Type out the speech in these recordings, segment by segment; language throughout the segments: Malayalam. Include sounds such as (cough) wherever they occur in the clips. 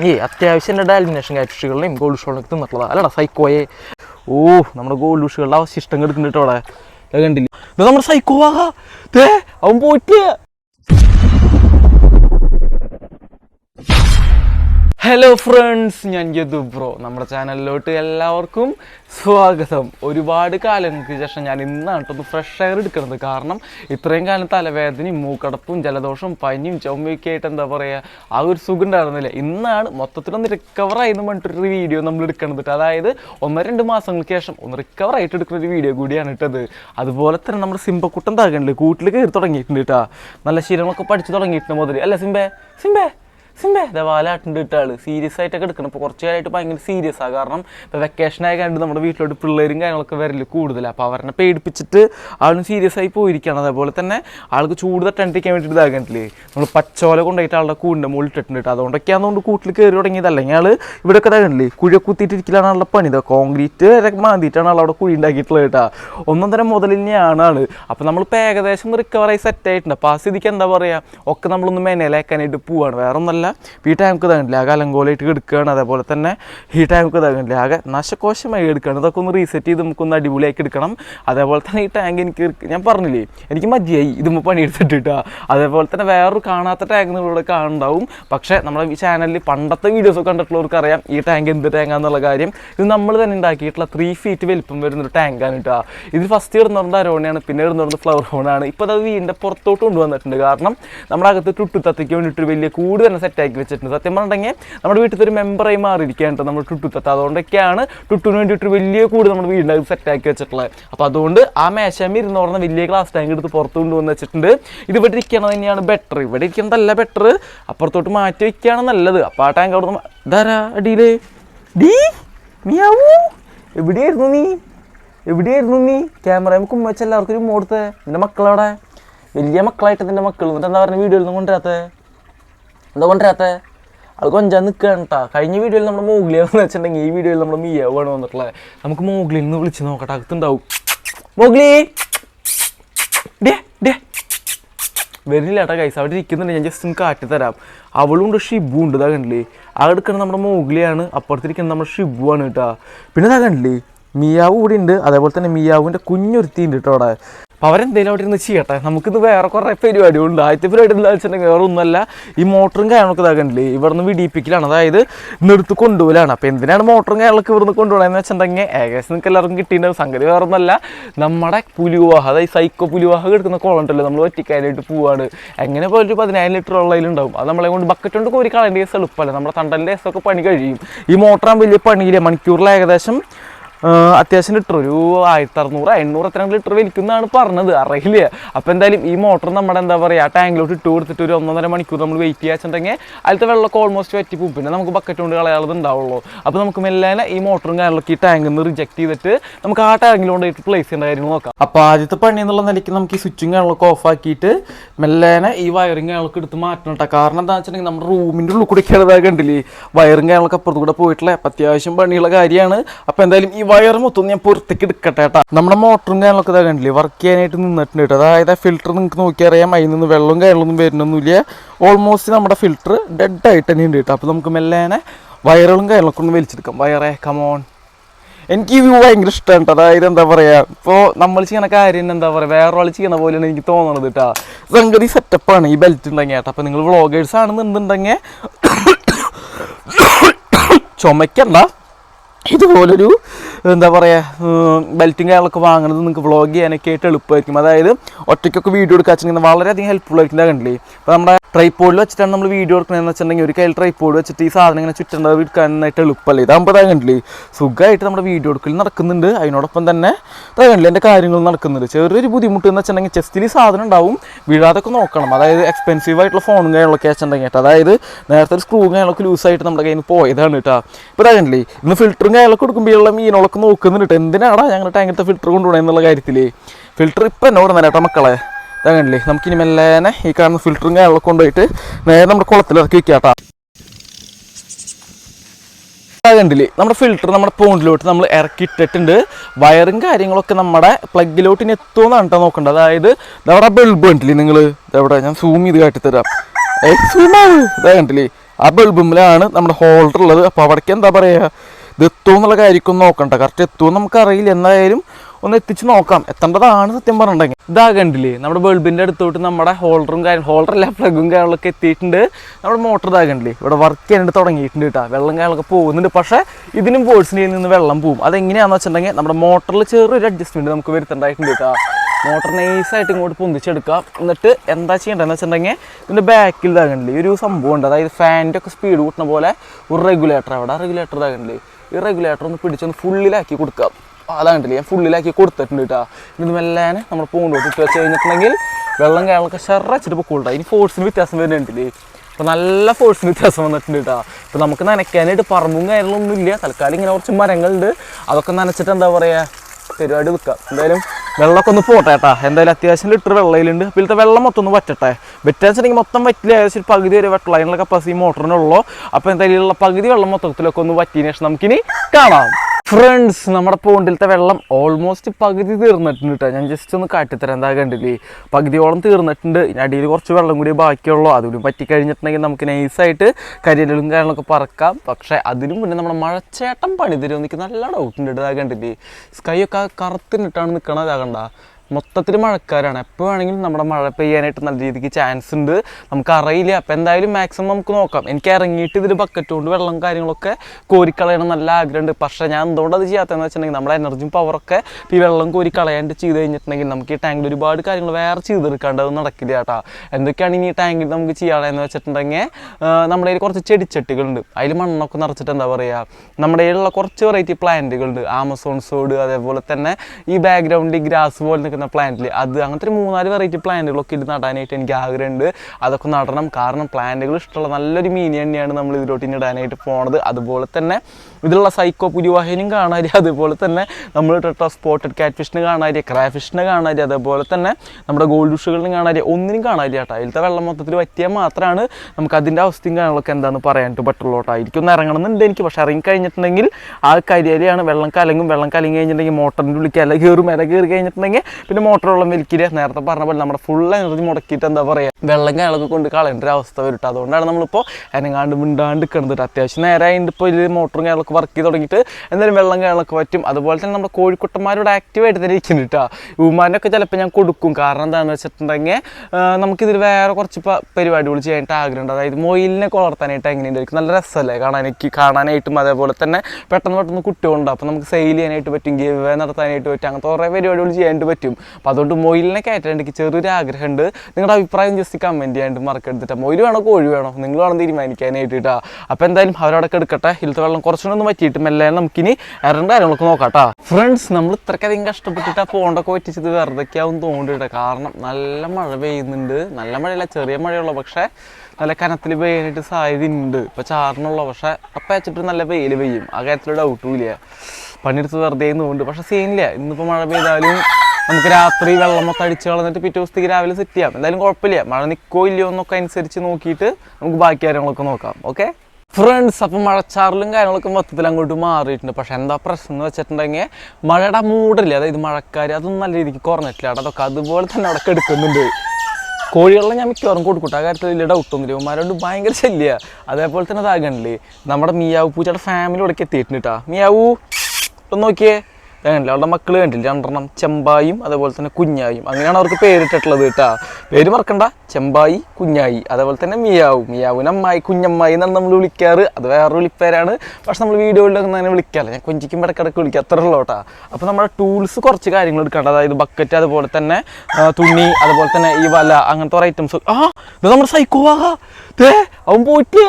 ഏ അത്യാവശ്യം എന്റെ ഡാലിമിനേഷൻ കാറ്റുകളിലെയും ഗോൾഡ് ഷോളൊക്കെ തിന്നിട്ടുള്ളതാ അല്ലടാ സൈക്കോയെ ഓ നമ്മുടെ ഗോൾഡ് ഷുകളുടെ അവശിഷ്ടം എടുക്കുന്നുണ്ട് അവിടെ. കണ്ടില്ല? നമ്മുടെ സൈക്കോ ആകാ ദേ അവൻ പോയിട്ടില്ല ഹലോ ഫ്രണ്ട്സ് ഞാൻ യദു ബ്രോ നമ്മുടെ ചാനലിലോട്ട് എല്ലാവർക്കും സ്വാഗതം. ഒരുപാട് കാലങ്ങൾക്ക് ശേഷം ഞാൻ ഇന്നാണ് ഫ്രഷ് എയർ എടുക്കുന്നത്. കാരണം ഇത്രയും കാലം തലവേദനയും മൂക്കടപ്പും ജലദോഷവും പനിയും ചുമയൊക്കെ ആയിട്ട് എന്താ പറയുക ആ ഒരു സുഖം ഉണ്ടായിരുന്നില്ല. ഇന്നാണ് മൊത്തത്തിലൊന്ന് റിക്കവർ ആയെന്ന് പറഞ്ഞിട്ടൊരു വീഡിയോ നമ്മൾ എടുക്കണത് അതായത് ഒന്ന് രണ്ട് മാസങ്ങൾക്ക് ശേഷം ഒന്ന് റിക്കവർ ആയിട്ട് എടുക്കുന്ന ഒരു വീഡിയോ കൂടിയാണ് ഇട്ടത് അതുപോലെ തന്നെ നമ്മുടെ സിംബക്കുട്ടൻ താകണ്ട് കൂട്ടിൽ കയറി തുടങ്ങിയിട്ടുണ്ട് കേട്ടോ. നല്ല ശീലങ്ങളൊക്കെ പഠിച്ചു തുടങ്ങിയിട്ടുണ്ട് മുതൽ അല്ലേ സിംബേ? സിംബേ? സിംബേ ഇതാ വാലാട്ടുണ്ട് ഇട്ടാൾ സീരിയസ് ആയിട്ടൊക്കെ എടുക്കണം. ഇപ്പോൾ കുറച്ച് കാലമായിട്ട് ഭയങ്കര സീരിയസ് ആണ് കാരണം ഇപ്പോൾ വെക്കേഷൻ ആയ കണ്ട് നമ്മുടെ വീട്ടിലോട്ട് പിള്ളേരും കാര്യങ്ങളൊക്കെ വരൽ കൂടുതലാണ് അപ്പോൾ അവരെ പേടിപ്പിച്ചിട്ട് ആളും സീരിയസ് ആയി പോയിരിക്കുകയാണ്. അതേപോലെ തന്നെ ആൾക്ക് ചൂട് തട്ടാണ്ടിരിക്കാൻ വേണ്ടിയിട്ട് ഇതാകണ്ടില്ലേ നമ്മൾ പച്ചോല കൊണ്ടായിട്ട് ആളുടെ കൂടിന്റെ മുകളിൽ ഇട്ടിട്ടുണ്ട് അതുകൊണ്ടൊക്കെ അതുകൊണ്ടൊക്കെയാണ് കൊണ്ട് കൂട്ടിൽ കയറി തുടങ്ങിയതല്ല ആൾ ഇവിടെയൊക്കെ ഇതാകണ്ടില്ലേ കുഴ കുത്തിയിട്ടിരിക്കലാണ് ആളുടെ പണി. ഇതാ കോൺക്രീറ്റ് വരെ മാന്തിയിട്ടാണ് ആൾ അവിടെ കുഴി ഉണ്ടാക്കിയിട്ടുള്ളത് കേട്ടോ. ഒന്നും തരം മുതൽ തന്നെയാണ് ആൾ. അപ്പോൾ നമ്മളിപ്പോൾ ഏകദേശം റിക്കവറായി സെറ്റ് ആയിട്ടുണ്ട്. അപ്പോൾ ആ സ്ഥിതിക്ക് എന്താ പറയുക ഒക്കെ നമ്മളൊന്ന് മെനയിലേക്കാനായിട്ട് പോവാണ്. വേറെ ഒന്നല്ല ഈ ടാങ്ക് തകണില്ല ആകെ അലങ്കോലായിട്ട് എടുക്കുകയാണ് അതേപോലെ തന്നെ ഈ ടാങ്ക് തകണില്ല ആകെ നശകോശമായി എടുക്കുകയാണ് ഇതൊക്കെ ഒന്ന് റീസെറ്റ് ചെയ്ത് നമുക്കൊന്ന് അടിപൊളിയാക്കി എടുക്കണം. അതേപോലെ തന്നെ ഈ ടാങ്ക് എനിക്ക് ഞാൻ പറഞ്ഞില്ലേ എനിക്ക് മതിയായി. ഇതുമ്പോൾ കിട്ടുക അതേപോലെ തന്നെ വേറൊരു കാണാത്ത ടാങ്ക് നിങ്ങളിവിടെ കാണുണ്ടാവും പക്ഷേ നമ്മുടെ ഈ ചാനലിൽ പണ്ടത്തെ വീഡിയോസ് കണ്ടിട്ടുള്ളവർക്ക് അറിയാം ഈ ടാങ്ക് എന്ത് ടാങ്കാന്നുള്ള കാര്യം. ഇത് നമ്മൾ തന്നെ ഉണ്ടാക്കിയിട്ടുള്ള ത്രീ ഫീറ്റ് വലിപ്പം വരുന്നൊരു ടാങ്കാണ് കേട്ടോ ഇത് ഫസ്റ്റ് ഇടുന്നത് അരോണയാണ് പിന്നെ ഇടുന്നത് ഫ്ലവർ ഹോണാണ് ഇപ്പോൾ അത് വീടിന്റെ പുറത്തോട്ട് കൊണ്ടുവന്നിട്ടുണ്ട്. കാരണം നമ്മുടെ അകത്ത് ടുട്ടുത്തത്തയ്ക്ക് വേണ്ടിയിട്ട് വലിയ കൂട് തന്നെ സെറ്റ് ആക്കി വെച്ചിട്ടുണ്ട്. സത്യം പറഞ്ഞിട്ടുണ്ടെങ്കിൽ നമ്മുടെ വീട്ടിൽ ഒരു മെമ്പറായി മാറിയിരിക്കുകയാണ് നമ്മൾ ടുട്ടുത്തത്ത അതുകൊണ്ടൊക്കെയാണ് ടുട്ടുവിന് വേണ്ടിയിട്ട് വലിയ കൂട് നമ്മുടെ വീടിനകത്ത് സെറ്റാക്കി വെച്ചിട്ടുള്ളത്. അപ്പോൾ അതുകൊണ്ട് ആ മേശാമി ഇരുന്ന് പറഞ്ഞ വലിയ ഗ്ലാസ് ടാങ്ക് എടുത്ത് പുറത്ത് കൊണ്ടുവന്ന് വെച്ചിട്ടുണ്ട്. ഇത് ഇവിടെ ഇരിക്കണം തന്നെയാണ് ബെറ്റർ ഇവിടെ ഇരിക്കുന്നതല്ല ബെറ്റർ അപ്പുറത്തോട്ട് മാറ്റി വയ്ക്കുകയാണ് നല്ലത്. അപ്പോൾ ആ ടാങ്ക് അവിടെ ഇതാരാ അടിയിൽ ഡീ മിയാവൂ. എവിടെയായിരുന്നു നീ? എവിടെയായിരുന്നു നീ? ക്യാമറ നമുക്ക് ഉമ്മച്ച എല്ലാവർക്കും ഒരു നിന്റെ മക്കളവിടെ? വലിയ മക്കളായിട്ട് നിന്റെ മക്കൾ എന്നിട്ട് എന്താ പറഞ്ഞ വീഡിയോയിൽ ഒന്നും കൊണ്ടുവരാത്തേ? എന്താ കൊണ്ടുവരാത്തേ? അത് കൊഞ്ചാൻ നിൽക്കണം കഴിഞ്ഞ വീഡിയോയിൽ നമ്മൾ മോഗ്ലിയാന്ന് വെച്ചിട്ടുണ്ടെങ്കിൽ ഈ വീഡിയോയിൽ നമ്മൾ മിയാവാണ് വന്നിട്ടുള്ളത് നമുക്ക് മോഗ്ലിയിൽ നിന്ന് വിളിച്ച് നോക്കട്ടെ അകത്തുണ്ടാവും. മോഗ്ലി! ഡേ വരില്ല കേട്ടോ കൈസ് അവിടെ ഇരിക്കുന്നുണ്ട്. ഞാൻ ജസ്റ്റ് ഒന്ന് കാട്ടി തരാം. അവളും ഉണ്ട് ഷിബു ഉണ്ട്. ഇതാ കണ്ടില്ലേ? ആ എടുക്കുന്നത് നമ്മുടെ മോഗ്ലിയാണ് അപ്പുറത്തിരിക്കുന്നത് നമ്മുടെ ഷിബു ആണ് കേട്ടോ. പിന്നെ ഇതാ കണ്ടില്ലേ? മിയാവ് കൂടി ഉണ്ട്. അതേപോലെ തന്നെ മിയാവിന്റെ കുഞ്ഞൊരുത്തി ഉണ്ട് കേട്ടോ അവിടെ. അപ്പോൾ അവരെന്തെങ്കിലും അവിടെ ഇരുന്ന് ചെയ്യട്ടെ? നമുക്കിത് വേറെ കുറേ പരിപാടികളുണ്ട്. ആദ്യത്തെ പരിപാടി എന്താ വെച്ചിട്ടുണ്ടെങ്കിൽ വേറെ ഒന്നുമല്ല. ഈ മോട്ടറും കാര്യങ്ങളൊക്കെ ഇതാക്കണ്ടില്ലേ ഇവിടെ നിന്ന് വിടിയിപ്പിക്കലാണ്. അതായത് നിർത്ത് കൊണ്ടുപോകലാണ് അപ്പോൾ എന്തിനാണ് മോട്ടറും കാര്യങ്ങളൊക്കെ ഇവിടുന്ന് കൊണ്ടുപോകണമെന്ന് വെച്ചിട്ടുണ്ടെങ്കിൽ ഏകദേശം നിങ്ങൾക്ക് എല്ലാവർക്കും കിട്ടിയിട്ടുണ്ടാവും സംഗതി വേറെ ഒന്നല്ല നമ്മുടെ പുലിവാഹ അതായത് സൈക്കോ പുലിവാഹ എടുക്കുന്ന കുളമുണ്ടല്ലോ നമ്മൾ ഒറ്റയ്ക്കാനായിട്ട് പോവാണ്. എങ്ങനെ പോലും ഒരു പതിനായിരം ലിറ്റർ ഉള്ളതിലുണ്ടാവും അത് നമ്മളെ കൊണ്ട് ബക്കറ്റ് കൊണ്ട് കോരി കളയേണ്ട കേസ് എളുപ്പമല്ല. നമ്മുടെ തണ്ടലിന്റെ കേസൊക്കെ പണി കഴിയും. ഈ മോട്ടറാൻ വലിയ പണിയില്ല? മണിക്കൂറിൽ ഏകദേശം അത്യാവശ്യം ലിറ്റർ ഒരു ആയിരത്തി അറുന്നൂറ് എണ്ണൂറ് എത്ര ലിറ്റർ വലിക്കുന്നതാണ് പറഞ്ഞത്. അറിയില്ല? അപ്പോൾ എന്തായാലും ഈ മോട്ടർ നമ്മുടെ എന്താ പറയുക ആ ടാങ്കിലോട്ട് ഇട്ട് കൊടുത്തിട്ട് ഒരു ഒന്നൊന്നര മണിക്കൂർ നമ്മൾ വെയിറ്റ് ചെയ്യാച്ചിട്ടുണ്ടെങ്കിൽ അതിലത്തെ വെള്ളമൊക്കെ ഓൾമോസ്റ്റ് വറ്റി പോകും. പിന്നെ നമുക്ക് ബക്കറ്റ് കൊണ്ട് കളയാളത് ഉണ്ടാവുള്ളൂ. അപ്പോൾ നമുക്ക് മെല്ലേനെ ഈ മോട്ടറും കാര്യങ്ങളൊക്കെ ഈ ടാങ്കിൽ നിന്ന് റിജക്ട് ചെയ്തിട്ട് നമുക്ക് ആ ടാങ്കിലോണ്ട് പ്ലേസ് ചെയ്യേണ്ട കാര്യങ്ങൾ നോക്കാം. അപ്പോൾ ആദ്യത്തെ പണി എന്നുള്ള നിലയ്ക്ക് നമുക്ക് ഈ സ്വിച്ചും കാര്യങ്ങളൊക്കെ ഓഫ് ആക്കിയിട്ട് ഈ വയറിങ് കാര്യങ്ങളൊക്കെ എടുത്ത് മാറ്റണം കേട്ടോ കാരണം എന്താ വെച്ചിട്ടുണ്ടെങ്കിൽ നമ്മുടെ റൂമിന്റെ ഉള്ളിൽ കൂടി കണ്ടില്ലേ? വയറും കാര്യങ്ങളൊക്കെ അപ്പുറത്ത് കൂടെ പോയിട്ടുള്ള അത്യാവശ്യം പണിയുള്ള കാര്യമാണ്. അപ്പോൾ എന്തായാലും ഈ വയർ മൊത്തം ഞാൻ പുറത്തേക്ക് എടുക്കട്ടെ കേട്ടോ നമ്മുടെ മോട്ടറും കാര്യങ്ങളൊക്കെ ഇതാ കണ്ടില്ലേ വർക്ക് ചെയ്യാനായിട്ട് നിന്നിട്ടുണ്ട് കേട്ടോ അതായത് ഫിൽറ്റർ നിങ്ങൾക്ക് നോക്കിയറിയാം അതിൽ നിന്ന് വെള്ളവും കാര്യങ്ങളൊന്നും വരുന്നൊന്നുമില്ല. ഓൾമോസ്റ്റ് നമ്മുടെ ഫിൽറ്റർ ഡെഡ് ആയിട്ട് തന്നെ ഉണ്ട് കേട്ടോ അപ്പോൾ നമുക്ക് മെല്ലേനെ വയറുകളും കാര്യങ്ങളൊക്കെ ഒന്ന് വലിച്ചെടുക്കാം. വയറേ കമോൺ എനിക്ക് ഈ വ്യൂ ഭയങ്കര ഇഷ്ടമാണ് കേട്ടോ അതായത് എന്താ പറയുക ഇപ്പോൾ നമ്മൾ ചെയ്യണ കാര്യം എന്താ പറയുക വേറെ ഒരാൾ ചെയ്യുന്ന പോലെയാണ് എനിക്ക് തോന്നണത് കേട്ടോ സംഗതി സെറ്റപ്പാണ് ഈ ബെൽറ്റ് ഉണ്ടെങ്കിൽ കേട്ടോ അപ്പോൾ നിങ്ങൾ വ്ളോഗേഴ്സ് ആണെന്നുണ്ടെങ്കിൽ (coughs) ചുമക്കണ്ട. ഇതുപോലൊരു എന്താ പറയുക ബെൽറ്റും കാര്യങ്ങളൊക്കെ വാങ്ങുന്നത് നിങ്ങൾക്ക് വ്ളോഗ് ചെയ്യാനൊക്കെ ആയിട്ട് എളുപ്പമായിരിക്കും. അതായത് ഒറ്റയ്ക്കൊക്കെ വീഡിയോ എടുക്കാച്ചെങ്കിൽ വളരെയധികം ഹെൽപ്ഫുൾ ആയിരിക്കും. കണ്ടില്ലേ? അപ്പോൾ നമ്മുടെ ട്രൈപ്പോഡിൽ വെച്ചിട്ടാണ് നമ്മൾ വീഡിയോ എടുക്കുന്നതെന്ന് വെച്ചിട്ടുണ്ടെങ്കിൽ ഒരു കയ്യിൽ ട്രൈപ്പോഡ് വെച്ചിട്ട് ഈ സാധനം ഇങ്ങനെ ചുറ്റേണ്ടത് എടുക്കാനായിട്ട് എളുപ്പമല്ലേ? ഇതാകുമ്പോൾ ഇതാ കണ്ടില്ലേ? സുഖമായിട്ട് നമ്മുടെ വീഡിയോ എടുക്കൽ നടക്കുന്നുണ്ട്. അതിനോടൊപ്പം തന്നെ ഇതാ കണ്ടില്ലേ എന്റെ കാര്യങ്ങൾ നടക്കുന്നുണ്ട്. ചെറിയൊരു ബുദ്ധിമുട്ട് എന്ന് വെച്ചിട്ടുണ്ടെങ്കിൽ ചെസ്റ്റിൽ ഈ സാധനം ഉണ്ടാവും. വീഴാതൊക്കെ നോക്കണം. അതായത് എക്സ്പെൻസീവ് ആയിട്ടുള്ള ഫോണും കാര്യങ്ങളൊക്കെ വെച്ചിട്ടുണ്ടെങ്കിൽ അതായത് നേരത്തെ ഒരു സ്ക്രൂ കാര്യങ്ങളൊക്കെ ലൂസായിട്ട് നമ്മുടെ കയ്യിൽ നിന്ന് പോയതാണ് കേട്ടോ. ഇപ്പോൾ ഇതാ കണ്ടില്ലേ? ഇന്ന് ഫിൽറ്ററും കാര്യങ്ങളൊക്കെ കൊടുക്കുമ്പോഴുള്ള മീനുകളൊക്കെ നോക്കുന്നുണ്ട്. എന്തിനാടാ ഞങ്ങൾ ടാങ്കിലത്തെ ഫിൽറ്റർ കൊണ്ടുപോകണം എന്നുള്ള കാര്യത്തിൽ ഫിൽറ്റർ ഇപ്പം എന്നോട് തന്നെ കേട്ടോ മക്കളെ. അതങ്ങനല്ലേ കണ്ടില്ലേ? നമുക്കിനി മെല്ലേനെ ഈ കാണുന്ന ഫിൽറ്ററും കാര്യങ്ങളൊക്കെ കൊണ്ടുപോയിട്ട് നേരെ നമ്മുടെ കുളത്തിൽ ഇറക്കി വെക്കാട്ടാ കണ്ടില്ലേ? നമ്മുടെ ഫിൽറ്റർ നമ്മുടെ പോണ്ടിലോട്ട് നമ്മൾ ഇറക്കിയിട്ടിട്ടുണ്ട്. വയറും കാര്യങ്ങളൊക്കെ നമ്മുടെ പ്ലഗിലോട്ട് ഇനി എത്തുമെന്നാണ് കേട്ടോ നോക്കേണ്ടത്. അതായത് ഇതവിടെ ബൾബ് കണ്ടില്ലേ നിങ്ങൾ ഇതെവിടെ ഞാൻ സൂം ചെയ്ത് കാട്ടിത്തരാം. ഏ സൂമാണ് ഇതാ കണ്ടില്ലേ? ആ ബൾബിലാണ് നമ്മുടെ ഹോൾഡർ ഉള്ളത്. അപ്പോൾ അവിടേക്ക് എന്താ പറയുക ഇത് എത്തുമോ എന്നുള്ള നോക്കണ്ട. കറക്റ്റ് എത്തുമോ നമുക്കറിയില്ല. എന്തായാലും ഒന്ന് എത്തിച്ച് നോക്കാം. എത്തേണ്ടതാണ് സത്യം പറഞ്ഞിട്ടുണ്ടെങ്കിൽ. ഇതാ കണ്ടില്ലേ? നമ്മുടെ ബൾബിന്റെ അടുത്തോട്ട് നമ്മുടെ ഹോൾഡറും കാര്യം ഹോൾഡറല്ല പ്ലഗും കാര്യങ്ങളൊക്കെ എത്തിയിട്ടുണ്ട്. നമ്മുടെ മോട്ടർ ഇതാ കണ്ടില്ലേ? ഇവിടെ വർക്ക് ചെയ്യാനായിട്ട് തുടങ്ങിയിട്ടുണ്ട് കേട്ടോ. വെള്ളം കാര്യങ്ങളൊക്കെ പോകുന്നുണ്ട്. പക്ഷേ ഇതിനും ബോൾസിന്റെ നിന്ന് വെള്ളം പോകും അതെങ്ങനെയാണെന്ന് വെച്ചിട്ടുണ്ടെങ്കിൽ നമ്മുടെ മോട്ടറിൽ ചെറിയൊരു അഡ്ജസ്റ്റ്മെന്റ് നമുക്ക് വരുത്തേണ്ടതായിട്ടുണ്ട് കേട്ടോ. മോട്ടർ നൈസായിട്ട് ഇങ്ങോട്ട് പൊന്തിച്ചെടുക്കാം എന്നിട്ട് എന്താ ചെയ്യേണ്ടതെന്ന് വെച്ചിട്ടുണ്ടെങ്കിൽ ഇതിന്റെ ബാക്കിൽ ഇതാകണ്ടില്ലേ ഒരു സംഭവം ഉണ്ട്. അതായത് ഫാനിന്റെ ഒക്കെ സ്പീഡ് കൂട്ടുന്ന പോലെ ഒരു റെഗുലേറ്റർ അവിടെ റെഗുലേറ്റർ ഇതാകണ്ടില്ലേ ഈ റെഗുലേറ്റർ ഒന്ന് പിടിച്ചൊന്ന് ഫുള്ളിലാക്കി കൊടുക്കാം. അതാകണ്ടില്ലേ ഞാൻ ഫുള്ളിലാക്കി കൊടുത്തിട്ടുണ്ട് കേട്ടോ ഇത് മെല്ലാനെ നമ്മൾ പൂണ്ടോട്ട് ഇട്ട് വെച്ച് കഴിഞ്ഞിട്ടുണ്ടെങ്കിൽ വെള്ളം കാര്യങ്ങളൊക്കെ ഷെറച്ചിട്ട് പൊക്കൂട്ടാ ഇനി ഫോഴ്സിന് വ്യത്യാസം വരുന്നുണ്ടല്ലേ അപ്പോൾ നല്ല ഫോഴ്സിന് വ്യത്യാസം വന്നിട്ടുണ്ട് കേട്ടോ ഇപ്പോൾ നമുക്ക് നനയ്ക്കാനായിട്ട് പറമ്പും കാര്യങ്ങളൊന്നും ഇല്ല. തൽക്കാലം ഇങ്ങനെ കുറച്ച് മരങ്ങളുണ്ട്. അതൊക്കെ നനച്ചിട്ട് എന്താ പറയുക പരിപാടി നിൽക്കാം എന്തായാലും വെള്ളമൊക്കെ ഒന്ന് പോട്ടെ കേട്ടാ എന്തായാലും അത്യാവശ്യം ലിറ്റർ വെള്ളയിലുണ്ട്. ഇപ്പോഴത്തെ വെള്ളം മൊത്തം ഒന്ന് വറ്റട്ടെ. വെറ്റാച്ചിട്ടുണ്ടെങ്കിൽ മൊത്തം വറ്റില്ല. ഏകദേശം പകുതി വരെ വെട്ടം അതിനുള്ള കപ്പാസിറ്റി മോട്ടറിനുള്ളൂ. അപ്പോൾ എന്തായാലും ഉള്ള പകുതി വെള്ളം മൊത്തത്തിലൊക്കെ ഒന്ന് വറ്റിയതിന് ശേഷം നമുക്കിനി കാണാം. ഫ്രണ്ട്സ് നമ്മുടെ പോണ്ടിലത്തെ വെള്ളം ഓൾമോസ്റ്റ് പകുതി തീർന്നിട്ടുണ്ട് കേട്ടോ ഞാൻ ജസ്റ്റ് ഒന്ന് കാട്ടിത്തരാം. എന്താ കണ്ടില്ലേ? പകുതിയോളം തീർന്നിട്ടുണ്ട്. അടിയിൽ കുറച്ച് വെള്ളം കൂടി ബാക്കിയുള്ളൂ. അതുകൂടി പറ്റി കഴിഞ്ഞിട്ടുണ്ടെങ്കിൽ നമുക്ക് നൈസായിട്ട് കരിയലും കാര്യങ്ങളൊക്കെ പറക്കാം. പക്ഷേ അതിനു മുന്നേ നമ്മുടെ മഴച്ചേട്ടൻ പണി തരുമോ എനിക്ക് നല്ല ഡൗട്ടുണ്ട് ഇതാ കണ്ടില്ലേ? സ്കൈ ഒക്കെ കറുത്തിനിട്ടാണ് നിൽക്കണത് കണ്ട. മൊത്തത്തിൽ മഴക്കാരാണ്. എപ്പോൾ വേണമെങ്കിലും നമ്മുടെ മഴ പെയ്യാനായിട്ട് നല്ല രീതിക്ക് ചാൻസ് ഉണ്ട്. നമുക്ക് അറിയില്ല. അപ്പോൾ എന്തായാലും മാക്സിമം നമുക്ക് നോക്കാം. എനിക്ക് ഇറങ്ങിയിട്ട് ഇതിൽ ബക്കറ്റ് കൊണ്ട് വെള്ളം കാര്യങ്ങളൊക്കെ കോരിക്കളയണം നല്ല ആഗ്രഹമുണ്ട്. പക്ഷേ ഞാൻ എന്തുകൊണ്ട് അത് ചെയ്യാത്തതെന്ന് വെച്ചിട്ടുണ്ടെങ്കിൽ നമ്മുടെ എനർജിയും പവറൊക്കെ ഈ വെള്ളം കോരി കളയാണ്ട് ചെയ്ത് കഴിഞ്ഞിട്ടുണ്ടെങ്കിൽ നമുക്ക് ഈ ടാങ്കിൽ ഒരുപാട് കാര്യങ്ങൾ വേറെ ചെയ്തെടുക്കാണ്ട് അത് നടക്കില്ല കേട്ടോ. എന്തൊക്കെയാണ് ഇനി ഈ ടാങ്കിൽ നമുക്ക് ചെയ്യാനുള്ളതെന്ന് വെച്ചിട്ടുണ്ടെങ്കിൽ നമ്മുടെ കയ്യിൽ കുറച്ച് ചെടിച്ചട്ടികളുണ്ട്. അതിൽ മണ്ണൊക്കെ നിറച്ചിട്ട് എന്താ പറയുക നമ്മുടെ കയ്യിലുള്ള കുറച്ച് വെറൈറ്റി പ്ലാന്റുകളുണ്ട് ആമസോൺ സോഡ് അതേപോലെ തന്നെ ഈ ബാക്ക്ഗ്രൗണ്ടിൽ ഗ്രാസ് പോലെ നിൽക്കുന്ന പ്ലാന്റിൽ അത് അങ്ങനത്തെ ഒരു മൂന്നാൽ വെറൈറ്റി പ്ലാന്റുകളൊക്കെ ഇത് നടാനായിട്ട് എനിക്ക് ആഗ്രഹമുണ്ട്. അതൊക്കെ നടണം. കാരണം പ്ലാന്റുകൾ ഇഷ്ടമുള്ള നല്ലൊരു മീനി തന്നെയാണ് നമ്മൾ ഇതിലോട്ട് ഇനി ഇടാനായിട്ട് പോണത്. അതുപോലെ തന്നെ ഇതിലുള്ള സൈക്കോ പുരുവാഹിനും കാണാതെ അതുപോലെ തന്നെ നമ്മൾ സ്പോട്ടഡ് കാറ്റ് ഫിഷിന് കാണാരി ക്രാ ഫിഷിനെ കാണാരി അതേപോലെ തന്നെ നമ്മുടെ ഗോൾഡ് ഫിഷുകളിനും കാണാതെ ഒന്നിനും കാണാതെ കേട്ടോ. അതിലത്തെ വെള്ളം മൊത്തത്തിൽ പറ്റിയാൽ മാത്രമാണ് നമുക്ക് അതിന്റെ അവസ്ഥയും കാര്യങ്ങളൊക്കെ എന്താണെന്ന് പറയാനായിട്ട് പറ്റുള്ളൂ ഒന്ന് എനിക്കൊന്ന് ഇറങ്ങണമെന്നുണ്ട് എനിക്ക്. പക്ഷേ ഇറങ്ങി കഴിഞ്ഞിട്ടുണ്ടെങ്കിൽ ആ കരിയലയാണ് വെള്ളം കലങ്ങും. വെള്ളം കലങ്ങി കഴിഞ്ഞിട്ടുണ്ടെങ്കിൽ മോട്ടറിന്റെ ഉള്ളിൽ കല കയറും. ഇല കയറി കഴിഞ്ഞിട്ടുണ്ടെങ്കിൽ പിന്നെ മോട്ടോർ വെള്ളം വലിക്കില്ല നേരത്തെ പറഞ്ഞ പോലെ നമ്മുടെ ഫുൾ എനർജി മുടക്കിയിട്ട് എന്താ പറയുക വെള്ളം കാര്യങ്ങളൊക്കെ കൊണ്ട് കളയേണ്ട ഒരു അവസ്ഥ വരും. അതുകൊണ്ടാണ് നമ്മളിപ്പോൾ എനങ്ങാണ്ട് മിണ്ടാണ്ട് കിടന്നിട്ട് അത്യാവശ്യം നേരമായിട്ട് ഇപ്പോൾ ഇതിൽ മോട്ടറും കാര്യങ്ങളൊക്കെ വർക്ക് ചെയ്ത് തുടങ്ങിയിട്ട് എന്തായാലും വെള്ളം കാര്യങ്ങളൊക്കെ പറ്റും അതുപോലെ തന്നെ നമ്മുടെ കോഴിക്കുട്ടന്മാരോട് ആക്റ്റീവായിട്ട് തന്നെ ഇരിക്കുന്നു കേട്ടോ ഉമാനൊക്കെ ചിലപ്പോൾ ഞാൻ കൊടുക്കും. കാരണം എന്താണെന്ന് വെച്ചിട്ടുണ്ടെങ്കിൽ നമുക്കിതിൽ വേറെ കുറച്ച് പരിപാടികൾ ചെയ്യാനായിട്ട് ആഗ്രഹമുണ്ട്. അതായത് മൊയിലിനെ വളർത്താനായിട്ട് എങ്ങനെയുണ്ടായിരിക്കും? നല്ല രസമല്ലേ കാണാനേക്ക് കാണാനായിട്ടും അതേപോലെ തന്നെ പെട്ടെന്ന് പെട്ടെന്ന് കുട്ടികളുണ്ട്. അപ്പോൾ നമുക്ക് സെയിൽ ചെയ്യാനായിട്ട് പറ്റും ഗീവ് നടത്താനായിട്ട് പറ്റും അങ്ങനത്തെ കുറേ പരിപാടികൾ ചെയ്യാനായിട്ട് പറ്റും. അപ്പോൾ അതുകൊണ്ട് മൊയിലിനെ കയറ്റാൻ എനിക്ക് ചെറിയൊരു ആഗ്രഹമുണ്ട്. നിങ്ങളുടെ അഭിപ്രായം ജസ്റ്റ് കമന്റ് ചെയ്യാനായിട്ട് മറക്കെടുത്തിട്ട് മൊയിൽ വേണോ കോഴി വേണോ? നിങ്ങൾ വേണം തീരുമാനിക്കാനായിട്ട് കേട്ടോ അപ്പോൾ എന്തായാലും അവരവിടെ എടുക്കട്ടെ. ഇതിലത്തെ വെള്ളം കുറച്ചുകൂടെ പറ്റിയിട്ട് മെല്ലെ നമുക്കിനി ഇറണ്ട കാര്യങ്ങളൊക്കെ നോക്കാം ഫ്രണ്ട്സ് നമ്മൾ ഇത്രക്കധികം കഷ്ടപ്പെട്ടിട്ട് ആ പോണ്ടൊക്കെ പറ്റിച്ചത് വെറുതെക്കാവും തോന്നിട്ട് കാരണം നല്ല മഴ പെയ്യുന്നുണ്ട്. നല്ല മഴയല്ല ചെറിയ മഴയുള്ളൂ. പക്ഷേ നല്ല കനത്തിൽ പെയ്യാനായിട്ട് സാധ്യത ഉണ്ട് ഇപ്പോൾ ചാറിനുള്ള. പക്ഷേ അപ്പം വെച്ചിട്ട് നല്ല വെയിൽ പെയ്യും. ആ കാര്യത്തിൽ ഡൗട്ടും ഇല്ല. പണിയെടുത്ത് വെറുതെ ഉണ്ട് പക്ഷേ സീനില്ല. ഇന്നിപ്പോൾ മഴ പെയ്താലും നമുക്ക് രാത്രി വെള്ളമൊക്കെ അടിച്ച് കളഞ്ഞിട്ട് പിറ്റേ ദിവസത്തേക്ക് രാവിലെ സെറ്റ് ചെയ്യാം. എന്തായാലും കുഴപ്പമില്ല. മഴ നിൽക്കോ ഇല്ലയോ എന്നൊക്കെ അനുസരിച്ച് നോക്കിയിട്ട് നമുക്ക് ബാക്കി കാര്യങ്ങളൊക്കെ നോക്കാം. ഓക്കെ ഫ്രണ്ട്സ് അപ്പം മഴച്ചാറിലും കാര്യങ്ങളൊക്കെ മൊത്തത്തിൽ അങ്ങോട്ട് മാറിയിട്ടുണ്ട്. പക്ഷെ എന്താ പ്രശ്നം എന്ന് വെച്ചിട്ടുണ്ടെങ്കിൽ മഴയുടെ മൂടില്ല അതായത് മഴക്കാർ അതൊന്നും നല്ല രീതിക്ക് കുറഞ്ഞിട്ടില്ല അതൊക്കെ അതുപോലെ തന്നെ അവിടെ എടുക്കുന്നുണ്ട്. കോഴികളെ ഞാൻ മിക്കവാറും കൊടുക്കൂട്ടോ. ആ കാര്യത്തിൽ വലിയ ഡൗട്ടൊന്നുമില്ല ഇവന്മാരോട് ഭയങ്കര ശല്യ. അതേപോലെ തന്നെ ഇതാകണില്ലേ നമ്മുടെ മിയാവു പൂച്ചയുടെ ഫാമിലി ഇവിടേക്ക് എത്തിയിട്ടുണ്ട് കേട്ടോ മിയാവു ഒന്ന് നോക്കിയേ. കണ്ടില്ല അവരുടെ മക്കൾ കണ്ടില്ല. രണ്ടെണ്ണം ചെമ്പായും അതേപോലെ തന്നെ കുഞ്ഞായും. അങ്ങനെയാണ് അവർക്ക് പേരിട്ടിട്ടുള്ളത് കേട്ടാ. പേര് മറക്കണ്ട. ചെമ്പായി കുഞ്ഞായി. അതേപോലെ തന്നെ മിയാവും. മിയാവിന് അമ്മായി കുഞ്ഞമ്മായി എന്നാണ് നമ്മൾ വിളിക്കാറ്. അത് വേറൊരു വിളിപ്പേരാണ്. പക്ഷെ നമ്മൾ വീഡിയോയിലൊക്കെ അങ്ങനെ വിളിക്കാറില്ല. ഞാൻ കൊഞ്ചിക്കും ഇടക്കിടക്ക് വിളിക്കുക അത്ര ഉള്ളൂ കേട്ടോ. അപ്പോൾ നമ്മുടെ ടൂൾസ് കുറച്ച് കാര്യങ്ങൾ എടുക്കേണ്ട അതായത് ബക്കറ്റ് അതുപോലെ തന്നെ തുണി അതുപോലെ തന്നെ ഈ വല അങ്ങനത്തെ കുറേ ഐറ്റംസ് ആ ഇത് നമ്മുടെ സൈക്കോ ആ ദേ അവൻ പോയിട്ടില്ല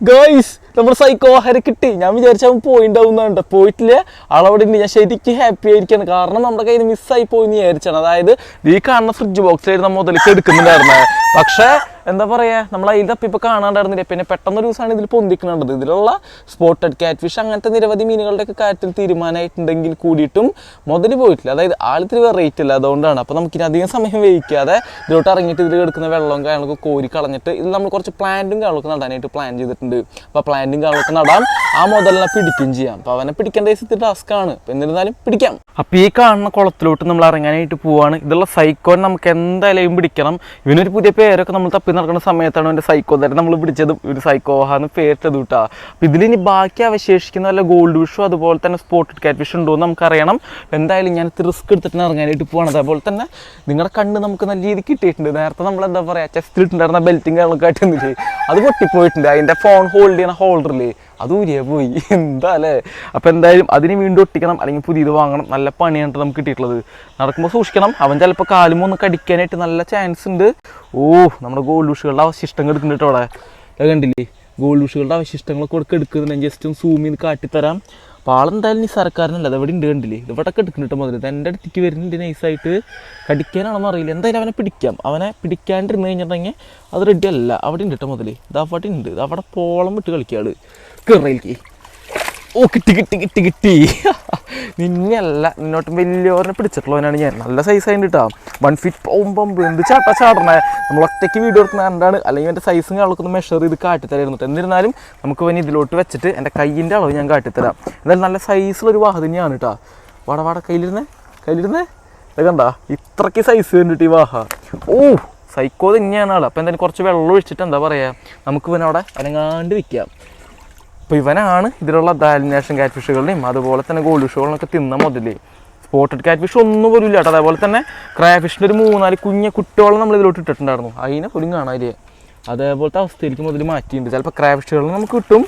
ഗൈസ് നമ്മുടെ സൈക്കോ ആഹാരം കിട്ടി. ഞാൻ വിചാരിച്ചാൽ അവൻ പോയിണ്ടാവുന്നുണ്ട് പോയിട്ടില്ല. ആളവിടെ ഞാൻ ശരിക്കും ഹാപ്പി ആയിരിക്കണം. കാരണം നമ്മുടെ കയ്യിൽ മിസ്സായി പോയി എന്ന് വിചാരിച്ചാണ്. അതായത് ഈ കാണുന്ന ഫ്രിഡ്ജ് ബോക്സ് ബോക്സിലായിരുന്നു മുതലേക്ക് എടുക്കുന്നുണ്ടായിരുന്നത്. പക്ഷേ എന്താ പറയുക നമ്മൾ അതിൽ തപ്പി ഇപ്പോൾ കാണാണ്ടായിരുന്നില്ല? പിന്നെ പെട്ടെന്ന് ഒരു ദിവസമാണ് ഇതിൽ പൊന്തിക്കുന്നുണ്ടത് ഇതിലുള്ള സ്പോട്ടഡ് ക്യാറ്റ് ഫിഷ് അങ്ങനത്തെ നിരവധി മീനുകളുടെയൊക്കെ കാര്യത്തിൽ തീരുമാനമായിട്ടുണ്ടെങ്കിൽ കൂടിയിട്ടും മുതൽ പോയിട്ടില്ല. അതായത് ആളിത്തിരി വെറൈറ്റി ഇല്ല അതുകൊണ്ടാണ്. അപ്പോൾ നമുക്കിനി അധികം സമയം വഹിക്കാതെ ഇതിലോട്ട് ഇറങ്ങിയിട്ട് ഇതിൽ കിടക്കുന്ന വെള്ളവും കാര്യങ്ങളൊക്കെ കോരി കളഞ്ഞിട്ട് ഇത് നമ്മൾ കുറച്ച് പ്ലാന്റും കാര്യങ്ങളൊക്കെ നടാനായിട്ട് പ്ലാൻ ചെയ്തിട്ടുണ്ട്. അപ്പോൾ പ്ലാന്റും കാര്യങ്ങളൊക്കെ നടാം ആ മുതലിനെ പിടിക്കുകയും ചെയ്യാം. അപ്പോൾ അവനെ പിടിക്കേണ്ട ദിവസത്തിൽ ആണ്. എന്നിരുന്നാലും പിടിക്കാം. അപ്പോൾ ഈ കാണുന്ന കുളത്തിലോട്ട് നമ്മൾ ഇറങ്ങാനായിട്ട് പോവാണ്. ഇതുള്ള സൈക്കോൻ നമുക്ക് എന്തായാലും പിടിക്കണം. ഇവനൊരു പുതിയ പേരൊക്കെ നമ്മൾ തപ്പി നടക്കുന്ന സമയത്താണ് എന്റെ സൈക്കോ തരം നമ്മൾ പിടിച്ചത് ഒരു സൈക്കോഹാന്ന് പേരിട്ടത് കേട്ടോ അപ്പോൾ ഇതിലിനി ബാക്കി അവശേഷിക്കുന്ന വല്ല ഗോൾഡ് വിഷോ അതുപോലെ തന്നെ സ്പോട്ടഡ് കാറ്റ് ഫിഷ് ഉണ്ടോ എന്ന് നമുക്കറിയണം. എന്തായാലും ഞാൻ റിസ്ക് എടുത്തിട്ട് ഇറങ്ങാനായിട്ട് പോവാണ് അതേപോലെ തന്നെ നിങ്ങളുടെ കണ്ണ് നമുക്ക് നല്ല രീതിക്ക് കിട്ടിയിട്ടുണ്ട്. നേരത്തെ നമ്മൾ എന്താ പറയുക ചെസ്റ്റിലിട്ടുണ്ടായിരുന്ന ബെൽറ്റും കാര്യങ്ങളൊക്കെ ആയിട്ടൊന്നില്ലേ അത് പൊട്ടിപ്പോയിട്ടുണ്ട്. അതിന്റെ ഫോൺ ഹോൾഡ് ചെയ്യുന്ന ഹോൾഡറില്ലേ അത് ഊരിയെ പോയി. (laughs) എന്താ അല്ലേ? അപ്പോൾ എന്തായാലും അതിന് വീണ്ടും ഒട്ടിക്കണം. അല്ലെങ്കിൽ പുതിയത് വാങ്ങണം. നല്ല പണിയാണ് നമുക്ക് കിട്ടിയിട്ടുള്ളത്. നടക്കുമ്പോൾ സൂക്ഷിക്കണം. അവൻ ചിലപ്പോൾ കാലും ഒന്ന് കടിക്കാനായിട്ട് നല്ല ചാൻസ് ഉണ്ട്. ഓ നമ്മുടെ ഗോൾഡ് ഫിഷുകളുടെ അവശിഷ്ടങ്ങൾ എടുക്കുന്നുണ്ട് അവിടെ. കണ്ടില്ലേ? ഗോൾഡ് ഫിഷുകളുടെ അവശിഷ്ടങ്ങളൊക്കെ കൊടുക്കുക എടുക്കുന്നുണ്ട് ജസ്റ്റ് ഒന്ന് സൂം കാട്ടിത്തരാം. അപ്പോൾ ആളെന്തായാലും ഈ സർക്കാരിനല്ല. അത് ഉണ്ട് കണ്ടില്ലേ? ഇവിടെ എടുക്കുന്നുണ്ട് മുതൽ എന്റെ അടുത്തേക്ക് വരുന്നുണ്ട് നൈസായിട്ട് കടിക്കാനാണെന്ന് അറിയില്ല. എന്തായാലും അവനെ പിടിക്കാം. അവനെ പിടിക്കാണ്ടിരുന്ന് കഴിഞ്ഞിട്ടുണ്ടെങ്കിൽ അത് റെഡി അല്ല. അവിടെ ഉണ്ട് കേട്ടോ മുതൽ ഇതാ അവിടെ ഉണ്ട് അവിടെ പോളം വിട്ട് കളിക്കുകയാണ്. കയറിയിലേക്ക് ഓ കിട്ടി കിട്ടി കിട്ടി കിട്ടി. (laughs) നിന്നെയല്ല നിന്നോട്ട് വലിയവരെ പിടിച്ചിട്ടുള്ളവനാണ് ഞാൻ. നല്ല സൈസ് ആയിട്ട് കേട്ടോ വൺ ഫീറ്റ് പോകുമ്പം എന്ത് ചാട്ട ചാടണേ? നമ്മൾ ഒറ്റയ്ക്ക് വീഡിയോ എടുക്കുന്ന കണ്ടാണ്. അല്ലെങ്കിൽ എന്റെ സൈസും കാര്യങ്ങളൊക്കെ മെഷർ ചെയ്ത് കാട്ടിത്തരായിരുന്നു എന്നിരുന്നാലും നമുക്ക് പിന്നെ ഇതിലോട്ട് വെച്ചിട്ട് എന്റെ കയ്യിന്റെ അളവ് ഞാൻ കാട്ടിത്തരാം. എന്തായാലും നല്ല സൈസിലൊരു വാഹ തന്നെയാണ് കേട്ടോ വട വട കയ്യിലിരുന്നേ കയ്യിലിരുന്നേ. അത് കണ്ട ഇത്രയ്ക്ക് സൈസ് കണ്ടിട്ട് ഈ വാഹ. ഓ സൈക്കോ തന്നെയാണ് ആൾ അപ്പോൾ എന്തായാലും കുറച്ച് വെള്ളം ഒഴിച്ചിട്ട് എന്താ പറയുക നമുക്ക് പിന്നെ അവിടെ അനങ്ങാണ്ട് വിൽക്കാം അപ്പോൾ ഇവനാണ് ഇതിലുള്ള ദാലിനേഷൻ കാറ്റ് ഫിഷുകളുടെയും അതുപോലെ തന്നെ ഗോൾഡ് ഫിഷുകളൊക്കെ തിന്ന മുതൽ സ്പോട്ടഡ് കാറ്റ് ഫിഷ് ഒന്നും പോലും ഇല്ല കേട്ടോ. അതേപോലെ തന്നെ ക്രാ ഫിഷിന്റെ ഒരു മൂന്നാൽ കുഞ്ഞ കുട്ടിയോളം നമ്മൾ ഇതിലോട്ട് ഇട്ടിട്ടുണ്ടായിരുന്നു. അതിനെ പോലും കാണാനില്ല അതേപോലത്തെ അവസ്ഥയിലേക്ക് മുതൽ മാറ്റിയിട്ടുണ്ട്. ചിലപ്പോൾ ക്രാ നമുക്ക് കിട്ടും.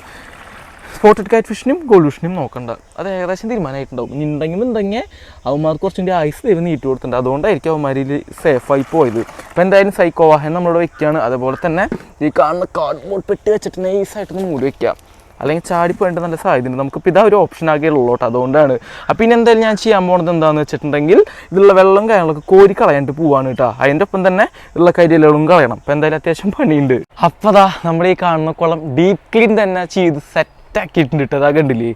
സ്പോട്ടഡ് കാറ്റ് ഫിഷിനും ഗോൾഡ് ഫിഷിനും നോക്കണ്ട. അത് ഏകദേശം തീരുമാനമായിട്ടുണ്ടാവും. ഇനി ഉണ്ടെങ്കിൽ ഉണ്ടെങ്കിൽ കുറച്ചും കൂടി ഐസ് ദൈവം നീട്ടി കൊടുത്തിട്ടുണ്ട്. അതുകൊണ്ടായിരിക്കും അവന്മാരിൽ സേഫായി പോയത്. അപ്പോൾ എന്തായാലും സൈക്കോ വാഹനം നമ്മളിവിടെ വെക്കുകയാണ് അതുപോലെ തന്നെ ഈ കാണുന്ന കാർഡ്ബോർഡ് പെട്ടി വെച്ചിട്ട് നൈസായിട്ടൊന്ന് മൂടി വെക്കാം അല്ലെങ്കിൽ ചാടി ചാടിപ്പോയിട്ട് നല്ല സാധ്യതയുണ്ട്. നമുക്കിപ്പോൾ ഇതാ ഒരു ഓപ്ഷൻ ആക്കിയുള്ളൂ കേട്ടോ അതുകൊണ്ടാണ്. അപ്പം ഇനി എന്തായാലും ഞാൻ ചെയ്യാൻ പോകുന്നത് എന്താണെന്ന് വെച്ചിട്ടുണ്ടെങ്കിൽ ഇതിലുള്ള വെള്ളം കാര്യങ്ങളൊക്കെ കോരി കളയാണ്ട് പോവാണ് കേട്ടോ. അതിന്റെ ഒപ്പം തന്നെ ഉള്ള കരിയിലുകളും കളയണം. അപ്പം എന്തായാലും അത്യാവശ്യം പണിയുണ്ട്. അപ്പോൾ അതാ നമ്മുടെ ഈ കാണുന്ന കുളം ഡീപ് ക്ലീൻ തന്നെ ചെയ്ത് സെറ്റ് ആക്കിയിട്ടുണ്ട് കേട്ടോ. അതാ കണ്ടില്ലേ?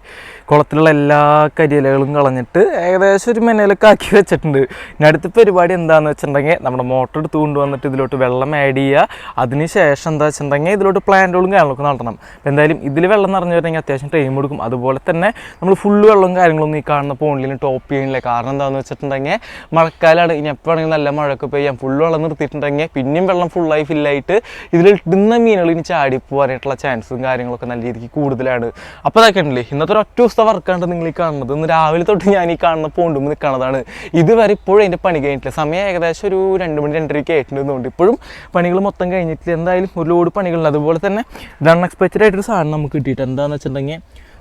കുളത്തിലുള്ള എല്ലാ കരിയിലകളും കളഞ്ഞിട്ട് ഏകദേശം ഒരു മെനയിലൊക്കെ ആക്കി വെച്ചിട്ടുണ്ട്. ഇനി അടുത്ത പരിപാടി എന്താണെന്ന് വെച്ചിട്ടുണ്ടെങ്കിൽ നമ്മുടെ മോട്ടർ എടുത്ത് കൊണ്ടുവന്നിട്ട് ഇതിലോട്ട് വെള്ളം ആഡ് ചെയ്യുക. അതിനുശേഷം എന്താ വെച്ചിട്ടുണ്ടെങ്കിൽ ഇതിലോട്ട് പ്ലാന്റുകളും കാര്യങ്ങളൊക്കെ നടണം അപ്പോൾ എന്തായാലും ഇതിൽ വെള്ളം നിറഞ്ഞു വരണമെങ്കിൽ അത്യാവശ്യം ടൈം എടുക്കും. അതുപോലെ തന്നെ നമ്മൾ ഫുള്ള് വെള്ളവും കാര്യങ്ങളൊന്നും ഈ കാണുന്ന പോണിലും ടോപ്പ് ചെയ്യണില്ല കാരണം എന്താണെന്ന് വെച്ചിട്ടുണ്ടെങ്കിൽ മഴക്കാലമാണ് ഇനി എപ്പോൾ വേണമെങ്കിൽ നല്ല മഴയൊക്കെ പെയ്യാം. ഫുള്ള് വെള്ളം നിർത്തിയിട്ടുണ്ടെങ്കിൽ പിന്നെയും വെള്ളം ഫുള്ളായി ഫില്ലായിട്ട് ഇതിലിട്ടുന്ന മീനുകൾ ഇനി ചാടി പോകാനായിട്ടുള്ള ചാൻസും കാര്യങ്ങളൊക്കെ നല്ല രീതിക്ക് കൂടുതലാണ്. അപ്പോൾ അതൊക്കെ ഉണ്ടല്ലേ ഇന്നത്തെ ഒരു ഒറ്റ ദിവസത്തെ വർക്കാണ് നിങ്ങൾ ഈ കാണുന്നത്. ഇന്ന് രാവിലെ തൊട്ട് ഞാൻ ഈ കാണുന്ന പോണ്ടുമ്പോൾ നിൽക്കുന്നതാണ് ഇതുവരെ ഇപ്പോഴും എന്റെ പണി കഴിഞ്ഞിട്ടില്ല. സമയം ഏകദേശം ഒരു രണ്ട് മണി രണ്ടരയ്ക്ക് ആയിട്ടുണ്ടെന്നുണ്ട്. ഇപ്പോഴും പണികൾ മൊത്തം കഴിഞ്ഞിട്ടില്ല. എന്തായാലും ഒരു ലോഡ് പണികളുണ്ട്. അതുപോലെ തന്നെ ഇത് അൺഎക്സ്പെക്റ്റഡ് ആയിട്ടൊരു സാധനം നമുക്ക് കിട്ടിയിട്ട് എന്താണെന്ന് വെച്ചിട്ടുണ്ടെങ്കിൽ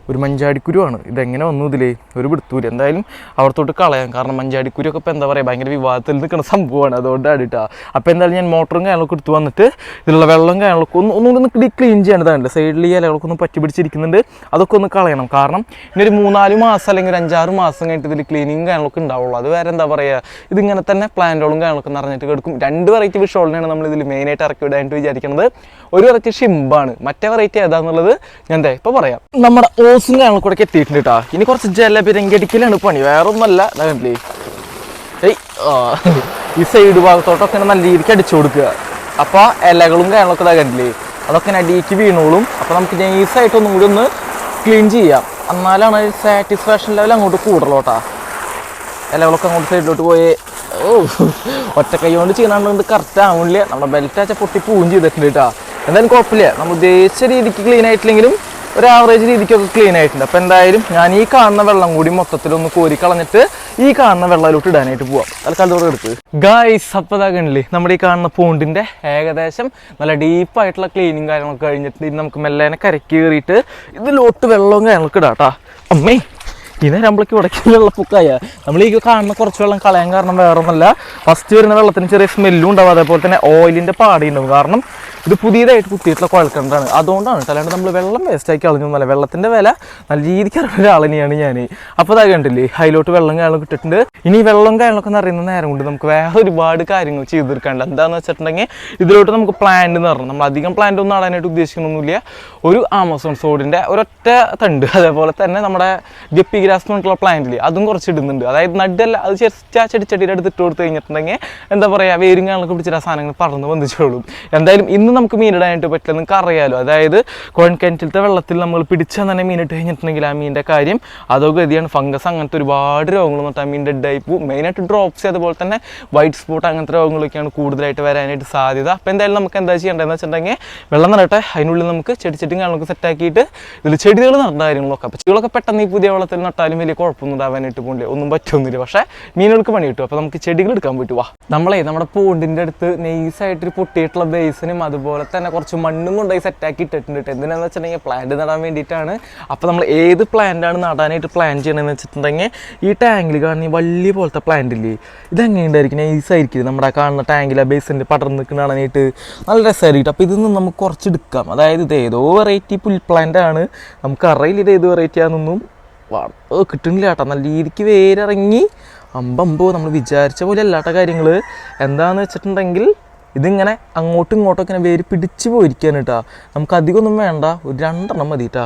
ഒരു മഞ്ചാടിക്കുരുവാണ്. ഇതെങ്ങനെ വന്നു ഇതിലേ? ഒരു പിടുത്തൂര് എന്തായാലും അവിടത്തോട്ട് കളയാം. കാരണം മഞ്ചാടിക്കുരു ഒക്കെ ഇപ്പോൾ എന്താ പറയുക ഭയങ്കര വിവാദത്തിൽ നിൽക്കുന്ന സംഭവമാണ്. അതുകൊണ്ടാണ് കേട്ടോ അപ്പോൾ എന്തായാലും ഞാൻ മോട്ടറും കാര്യങ്ങളൊക്കെ എടുത്ത് വന്നിട്ട് ഇതിലുള്ള വെള്ളം കാര്യങ്ങളൊക്കെ ഒന്ന് ഒന്നുകൂടി ഒന്ന് ക്ലീൻ ചെയ്യേണ്ടതാണല്ലോ സൈഡിൽ ഈ ഇലകളൊക്കെ ഒന്ന് പറ്റി പിടിച്ചിരിക്കുന്നുണ്ട്. അതൊക്കെ ഒന്ന് കളയണം. കാരണം ഇനി ഒരു മൂന്നാൽ മാസം അല്ലെങ്കിൽ ഒരു അഞ്ചാറ് മാസം കഴിഞ്ഞിട്ട് ഇതിൽ ക്ലീനിങ് കാര്യങ്ങളൊക്കെ ഉണ്ടാവുള്ളൂ. അത് വേറെ എന്താ പറയുക ഇതിങ്ങനെ തന്നെ പ്ലാന്റുകളും കാര്യങ്ങളൊക്കെ നിറഞ്ഞിട്ട് കിടക്കും. രണ്ട് വെറൈറ്റി വിഷോളിനെയാണ് നമ്മൾ ഇതിൽ മെയിനായിട്ട് ഇറക്കി വിടാനായിട്ട് വിചാരിക്കുന്നത് ഒരു വെറൈറ്റി ഷിംബാണ് മറ്റേ വെറൈറ്റി ഏതാന്നുള്ളത് ഞാൻ ഇപ്പോൾ പറയാം. നമ്മുടെ ഓസും കാര്യങ്ങളൊക്കെ കൂടെ എത്തിയിട്ടുണ്ട് കേട്ടോ ഇനി കുറച്ച് ജലബിരങ്കടിക്കലാണ് പണി. വേറെ ഒന്നല്ല കണ്ടില്ലേ? ഏയ് ഈ സൈഡ് ഭാഗത്തോട്ടൊക്കെ നല്ല രീതിക്ക് അടിച്ചു കൊടുക്കുക. അപ്പോൾ ഇലകളും കാര്യങ്ങളൊക്കെ ഇതാ കണ്ടില്ലേ? അതൊക്കെ അടിയിക്ക് വീണോളും. അപ്പോൾ നമുക്ക് നൈസായിട്ട് ഒന്നും കൂടി ഒന്ന് ക്ലീൻ ചെയ്യാം. എന്നാലാണ് സാറ്റിസ്ഫാക്ഷൻ ലെവൽ അങ്ങോട്ട് കൂടുതലോട്ടാ ഇലകളൊക്കെ അങ്ങോട്ട് സൈഡിലോട്ട് പോയി. ഓ ഒറ്റ കൈ കൊണ്ട് ചെയ്യണോണ്ട് കറക്റ്റ് ആവുന്നില്ല നമ്മുടെ ബെൽറ്റ് അച്ഛ പൊട്ടി പൂവും ചെയ്തിട്ടുണ്ട് കേട്ടോ എന്തായാലും കുഴപ്പമില്ല. നമ്മൾ ഉദ്ദേശിച്ച രീതിക്ക് ക്ലീൻ ആയിട്ടില്ലെങ്കിലും ഒരു ആവറേജ് രീതിക്കൊക്കെ ക്ലീൻ ആയിട്ടുണ്ട്. അപ്പോൾ എന്തായാലും ഞാൻ ഈ കാണുന്ന വെള്ളം കൂടി മൊത്തത്തിലൊന്ന് കോരി കളഞ്ഞിട്ട് ഈ കാണുന്ന വെള്ളത്തിലോട്ട് ഇടാനായിട്ട് പോവാം. തൽക്കാലത്തോടെ എടുത്ത് ഗായ്സ് അപ്പോൾ ഇതാകണില്ലേ നമ്മുടെ ഈ കാണുന്ന പൂണ്ടിന്റെ ഏകദേശം നല്ല ഡീപ്പായിട്ടുള്ള ക്ലീനിങ് കാര്യങ്ങളൊക്കെ കഴിഞ്ഞിട്ട് ഇനി നമുക്ക് മെല്ലേനെ കരക്കി കയറിയിട്ട് ഇതിലോട്ട് വെള്ളവും കാര്യങ്ങളൊക്കെ ഇടാം കേട്ടോ അമ്മേ ഈ നേരം നമ്മളേക്ക് ഇവിടേക്ക് വെള്ളപ്പൊക്കായ. നമ്മൾ ഈ കാണുന്ന കുറച്ച് വെള്ളം കളയാൻ കാരണം വേറെ ഒന്നല്ല ഫസ്റ്റ് വരുന്ന വെള്ളത്തിന് ചെറിയ സ്മെല്ലും ഉണ്ടാവും. അതേപോലെ തന്നെ ഓയിലിന്റെ പാടിയുണ്ടാവും കാരണം ഇത് പുതിയതായിട്ട് കുത്തിയിട്ടുള്ള കുഴൽക്കിണറാണ് അതുകൊണ്ടാണ് കേട്ടോ അല്ലാണ്ട് നമ്മൾ വെള്ളം വേസ്റ്റാക്കി കളഞ്ഞൊന്നുമല്ല വെള്ളത്തിന്റെ വില നല്ല രീതിക്ക് അറിയുന്ന ഒരാളിനെയാണ് ഞാൻ അപ്പോൾ അതാ കണ്ടില്ലേ അതിലോട്ട് വെള്ളം കാര്യങ്ങളൊക്കെ കിട്ടിയിട്ടുണ്ട് ഇനി വെള്ളം കാര്യങ്ങളൊക്കെ അറിയുന്ന നേരം കൊണ്ട് നമുക്ക് വേറെ ഒരുപാട് കാര്യങ്ങൾ ചെയ്ത് തീർക്കാനുണ്ട് എന്താണെന്ന് വെച്ചിട്ടുണ്ടെങ്കിൽ ഇതിലോട്ട് നമുക്ക് പ്ലാന്റ് എന്ന് പറഞ്ഞു നമ്മൾ അധികം പ്ലാന്റ് ഒന്നും നടാനായിട്ട് ഉദ്ദേശിക്കണമൊന്നുമില്ല ഒരു ആമസോൺ സോഡിന്റെ ഒരൊറ്റ തണ്ട് അതേപോലെ തന്നെ നമ്മുടെ ഗപ്പി ഗ്രാസ് പറഞ്ഞിട്ടുള്ള പ്ലാന്റിൽ അതും കുറച്ച് ഇടുന്നുണ്ട്. അതായത് നടല്ല അത് ചെറിയ ചെടിച്ചെടിയുടെ അടുത്ത് ഇട്ട് കൊടുത്ത് കഴിഞ്ഞിട്ടുണ്ടെങ്കിൽ എന്താ പറയുക വേരും കാര്യങ്ങളൊക്കെ പിടിച്ചിട്ട് ആ സാധനങ്ങൾ പറന്ന് വന്നിച്ചോളും എന്തായാലും ഇന്ന് ഒന്നും നമുക്ക് മീനിടാനായിട്ട് പറ്റില്ല. നിങ്ങൾക്ക് അറിയാലോ. അതായത് കോൺകിണറ്റിലത്തെ വെള്ളത്തിൽ നമ്മൾ പിടിച്ചാൽ തന്നെ മീനിട്ട് കഴിഞ്ഞിട്ടുണ്ടെങ്കിൽ ആ മീനിന്റെ കാര്യം അതോ ഗതിയാണ്. ഫംഗസ് അങ്ങനത്തെ ഒരുപാട് രോഗങ്ങൾ വന്നിട്ട് ആ മീൻ ഡെഡ് പോകും മെയിനായിട്ട് ഡ്രോപ്സ് അതുപോലെ തന്നെ വൈറ്റ് സ്പോട്ട് അങ്ങനത്തെ രോഗങ്ങളൊക്കെയാണ് കൂടുതലായിട്ട് വരാനായിട്ട് സാധ്യത. അപ്പോൾ എന്തായാലും നമുക്ക് എന്താ ചെയ്യേണ്ടതെന്ന് വെച്ചിട്ടുണ്ടെങ്കിൽ വെള്ളം നിറട്ടെ അതിനുള്ളിൽ നമുക്ക് ചെടി കാര്യങ്ങളൊക്കെ സെറ്റാക്കിയിട്ട് ഇതിൽ ചെടികൾ നടന്ന കാര്യങ്ങളൊക്കെ. അപ്പോൾ ചെടികളൊക്കെ പെട്ടെന്ന് ഈ പുതിയ വെള്ളത്തിൽ നട്ടാലും വലിയ കുഴപ്പമൊന്നും ഉണ്ടാവാനായിട്ട് പോകില്ല ഒന്നും പറ്റൊന്നുമില്ല. പക്ഷേ മീനുകൾക്ക് പണി കിട്ടും. അപ്പോൾ നമുക്ക് ചെടികൾ എടുക്കാൻ പറ്റുവാ നമ്മളെ നമ്മുടെ പൂണ്ടിന്റെ അടുത്ത് നെയ്സായിട്ടൊരു പൊട്ടിയിട്ടുള്ള ബേസിനും അതുപോലെ തന്നെ കുറച്ച് മണ്ണും കൊണ്ടുപോയി സെറ്റാക്കി ഇട്ടിട്ടുണ്ട് ട്ടോ. എന്തിനാന്ന് വെച്ചിട്ടുണ്ടെങ്കിൽ പ്ലാന്റ് നടാൻ വേണ്ടിയിട്ടാണ്. അപ്പോൾ നമ്മൾ ഏത് പ്ലാന്റാണ് നടാനായിട്ട് പ്ലാൻ ചെയ്യണമെന്ന് വെച്ചിട്ടുണ്ടെങ്കിൽ ഈ ടാങ്കിൽ കാണുന്ന വലിയ പോലത്തെ പ്ലാന്റ് ഇല്ലേ ഇതെങ്ങനെയുണ്ടായിരിക്കും? നൈസായിരിക്കും നമ്മുടെ ആ കാണുന്ന ടാങ്കിൽ ആ ബേസിന്റെ പടർന്ന് നിൽക്കുന്നതാണായിട്ട് നല്ല രസമായിരിക്കും അപ്പോൾ ഇതിൽ നിന്ന് നമുക്ക് കുറച്ച് എടുക്കാം. അതായത് ഇത് ഏതോ വെറൈറ്റി പുൽ പ്ലാന്റ് ആണ്. നമുക്ക് അറിയില്ല ഇത് ഏത് വെറൈറ്റി ആണെന്നൊന്നും കിട്ടുന്നില്ല കേട്ടോ നല്ല രീതിക്ക് വേരിറങ്ങി അമ്പമ്പോ നമ്മൾ വിചാരിച്ച പോലെ അല്ലാത്ത കാര്യങ്ങൾ എന്താണെന്ന് വെച്ചിട്ടുണ്ടെങ്കിൽ ഇതിങ്ങനെ അങ്ങോട്ടും ഇങ്ങോട്ടും ഇങ്ങനെ വേര് പിടിച്ചു പോയിരിക്കാൻ കേട്ടോ നമുക്ക് അധികമൊന്നും വേണ്ട. ഒരു രണ്ടെണ്ണം മതി കേട്ടോ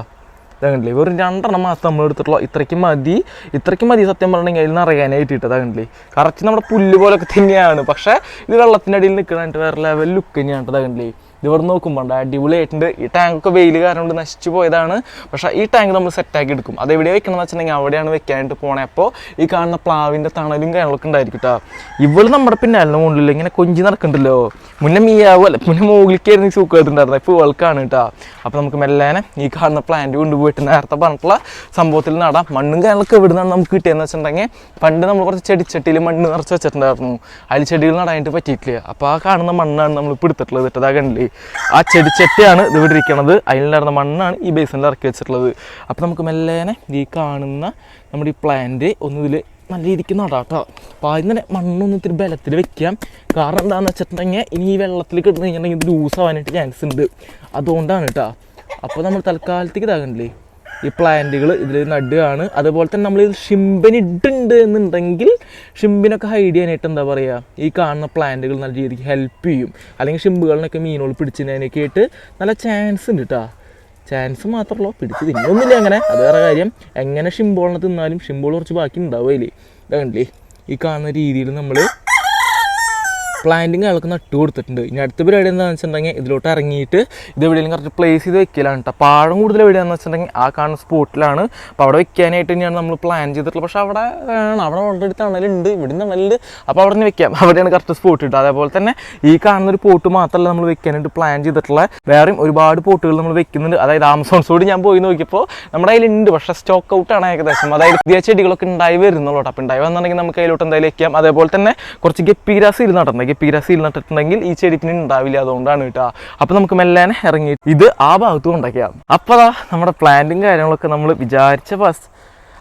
ഇതാകണ്ടില്ലേ വെറും രണ്ടെണ്ണം മാത്രം നമ്മൾ എടുത്തിട്ടുള്ളൂ ഇത്രയ്ക്ക് മതി. ഇത്രയ്ക്ക് മതി സത്യം പറഞ്ഞിട്ടുണ്ടെങ്കിൽ അതിൽ നിന്ന് അറിയാനായിട്ട് ഇട്ടതാകണ്ടില്ലേ കറക്റ്റ് നമ്മുടെ പുല്ല് പോലൊക്കെ തന്നെയാണ്. പക്ഷേ ഇത് വെള്ളത്തിന്റെ അടിയിൽ നിൽക്കണായിട്ട് വേറെ ലെവൽ ലുക്ക് തന്നെയാണ് ഇതാകണ്ടില്ലേ നോക്കുമ്പോൾ നോക്കുമ്പോൾ അടിപൊളിയായിട്ടുണ്ട്. ഈ ടാങ്കൊക്കെ വെയിൽ കാരണം കൊണ്ട് നശിച്ചു പോയതാണ്. പക്ഷേ ഈ ടാങ്ക് നമ്മൾ സെറ്റാക്കി എടുക്കും. അത് എവിടെ വെക്കണമെന്ന് വെച്ചിട്ടുണ്ടെങ്കിൽ അവിടെയാണ് വെക്കാനായിട്ട് പോണേ. അപ്പോൾ ഈ കാണുന്ന പ്ലാവിന്റെ തണലും കാര്യങ്ങളൊക്കെ ഉണ്ടായിരിക്കും കേട്ടോ ഇവൾ നമ്മുടെ പിന്നാലിന് മുകളിൽ ഇങ്ങനെ കൊഞ്ചി നടക്കണ്ടല്ലോ മുന്നേ മീയാവും അല്ല മുന്നേ മുകളിലേക്കായിരുന്നു സൂക്കായിട്ടുണ്ടായിരുന്നത് ഇപ്പോൾ ഇവൾക്കാണ് കേട്ടോ അപ്പോൾ നമുക്ക് മെല്ലേനെ ഈ കാണുന്ന പ്ലാന്റ് കൊണ്ടുപോയിട്ട് നേരത്തെ പറഞ്ഞിട്ടുള്ള സംഭവത്തിൽ നടാം. മണ്ണും കാര്യങ്ങളൊക്കെ എവിടെ നിന്നാണ് നമുക്ക് കിട്ടിയെന്ന് വെച്ചിട്ടുണ്ടെങ്കിൽ പണ്ട് നമ്മൾ കുറച്ച് ചെടിച്ചട്ടിയിൽ മണ്ണ് നിറച്ച് വെച്ചിട്ടുണ്ടായിരുന്നു. അതിൽ ചെടികൾ നടാനായിട്ട് പറ്റിയിട്ടില്ല. അപ്പോൾ ആ കാണുന്ന മണ്ണാണ് നമ്മൾ ഇപ്പോൾ എടുത്തിട്ടുള്ളത് ഇട്ടതാ കണ്ടില്ലേ? ആ ചെടിച്ചട്ടിയാണ് ഇത് ഇവിടെ ഇരിക്കണത്. അതിലുണ്ടായിരുന്ന മണ്ണാണ് ഈ ബേസിനിൽ ഇറക്കി വെച്ചിട്ടുള്ളത്. അപ്പോൾ നമുക്ക് മെല്ലേനെ ഈ കാണുന്ന നമ്മുടെ ഈ പ്ലാന്റ് ഒന്നിതിൽ നല്ല രീതിക്ക് നടാട്ടോ അപ്പോൾ ആദ്യം തന്നെ മണ്ണൊന്ന് ഇത്തിരി ബലത്തിൽ വെക്കാം. കാരണം എന്താണെന്ന് വെച്ചിട്ടുണ്ടെങ്കിൽ ഇനി ഈ വെള്ളത്തിൽ കിടന്നു കഴിഞ്ഞിട്ടുണ്ടെങ്കിൽ ഇത് ലൂസ് ആവാനായിട്ട് ചാൻസ് ഉണ്ട്. അതുകൊണ്ടാണ് കേട്ടോ. അപ്പോൾ നമ്മൾ തൽക്കാലത്തേക്ക് ഇതാകണ്ടില്ലേ ഈ പ്ലാന്റുകൾ ഇതിൽ നടുകയാണ്. അതുപോലെ തന്നെ നമ്മൾ ഷിംബനിട്ടുണ്ട് എന്നുണ്ടെങ്കിൽ ഷിംബിനൊക്കെ ഹൈഡ് ചെയ്യാനായിട്ട് എന്താ പറയുക ഈ കാണുന്ന പ്ലാന്റുകൾ നല്ല രീതിക്ക് ഹെൽപ്പ് ചെയ്യും. അല്ലെങ്കിൽ ഷിംബുകളിനൊക്കെ മീനുകൾ പിടിച്ചതിനൊക്കെ ആയിട്ട് നല്ല ചാൻസ് ഉണ്ട് കേട്ടോ ചാൻസ് മാത്രമല്ലോ പിടിച്ച് തിന്നൊന്നുമില്ല അങ്ങനെ. അത് വേറെ കാര്യം. എങ്ങനെ ഷിംബോളിനെ തിന്നാലും ഷിംബോൾ കുറച്ച് ബാക്കി ഉണ്ടാവുകയില്ലേ ഇതാകണ്ടില്ലേ ഈ കാണുന്ന രീതിയിൽ നമ്മൾ പ്ലാന്റിങ് ആൾക്ക് നട്ടു കൊടുത്തിട്ടുണ്ട്. ഇനി അടുത്ത പരിപാടി എന്താണെന്ന് വെച്ചിട്ടുണ്ടെങ്കിൽ ഇതിലോട്ട് ഇറങ്ങിയിട്ട് ഇത് എവിടെയെങ്കിലും കറക്റ്റ് പ്ലേസ് ചെയ്ത് വെക്കലാണ് കേട്ടോ പാഴം കൂടുതൽ എവിടെയാണെന്ന് വെച്ചിട്ടുണ്ടെങ്കിൽ ആ കാണുന്ന സ്പോട്ടിലാണ് അപ്പോൾ അവിടെ വെക്കാനായിട്ട് തന്നെയാണ് നമ്മൾ പ്ലാൻ ചെയ്തിട്ടുള്ളത്. പക്ഷേ അവിടെ ആണ്. അവിടെ ഓൾറെഡി തണലുണ്ട്. ഇവിടെ തണലുണ്ട്. അപ്പോൾ അവിടെ നിന്ന് വെക്കാം. അവിടെയാണ് കറക്റ്റ് സ്പോട്ട് കിട്ടുക. അതേപോലെ തന്നെ ഈ കാണുന്ന ഒരു പോട്ട് മാത്രമല്ല നമ്മൾ വെക്കാനായിട്ട് പ്ലാൻ ചെയ്തിട്ടുള്ള. വേറെയും ഒരുപാട് പോട്ടുകൾ നമ്മൾ വെക്കുന്നുണ്ട്. അതായത് ആമസോൺസോട് ഞാൻ പോയി നോക്കിയപ്പോൾ നമ്മുടെ കയ്യിലുണ്ട്. പക്ഷേ സ്റ്റോക്ക് ഔട്ടാണ് ഏകദേശം. അതായത് പുതിയ ചെടികളൊക്കെ ഉണ്ടായി വരുന്നുള്ളൂ അപ്പോൾ ഉണ്ടായി വന്നിട്ടുണ്ടെങ്കിൽ നമുക്ക് അതിലോട്ട് എന്തായാലും വെക്കാം. അതേപോലെ തന്നെ കുറച്ച് ഗപ്പിഗ്രാസ് ഇരുന്ന് നടന്നത് പിരസി നട്ടിട്ടുണ്ടെങ്കിൽ ഈ ചെടി പിന്നെ ഉണ്ടാവില്ല അതുകൊണ്ടാണ് കേട്ടോ. അപ്പോൾ നമുക്ക് മെല്ലാനെ ഇറങ്ങി. ഇത് ആ ഭാഗത്തും ഉണ്ടാക്കിയാ അപ്പോൾ നമ്മുടെ പ്ലാന്റും കാര്യങ്ങളൊക്കെ നമ്മൾ വിചാരിച്ച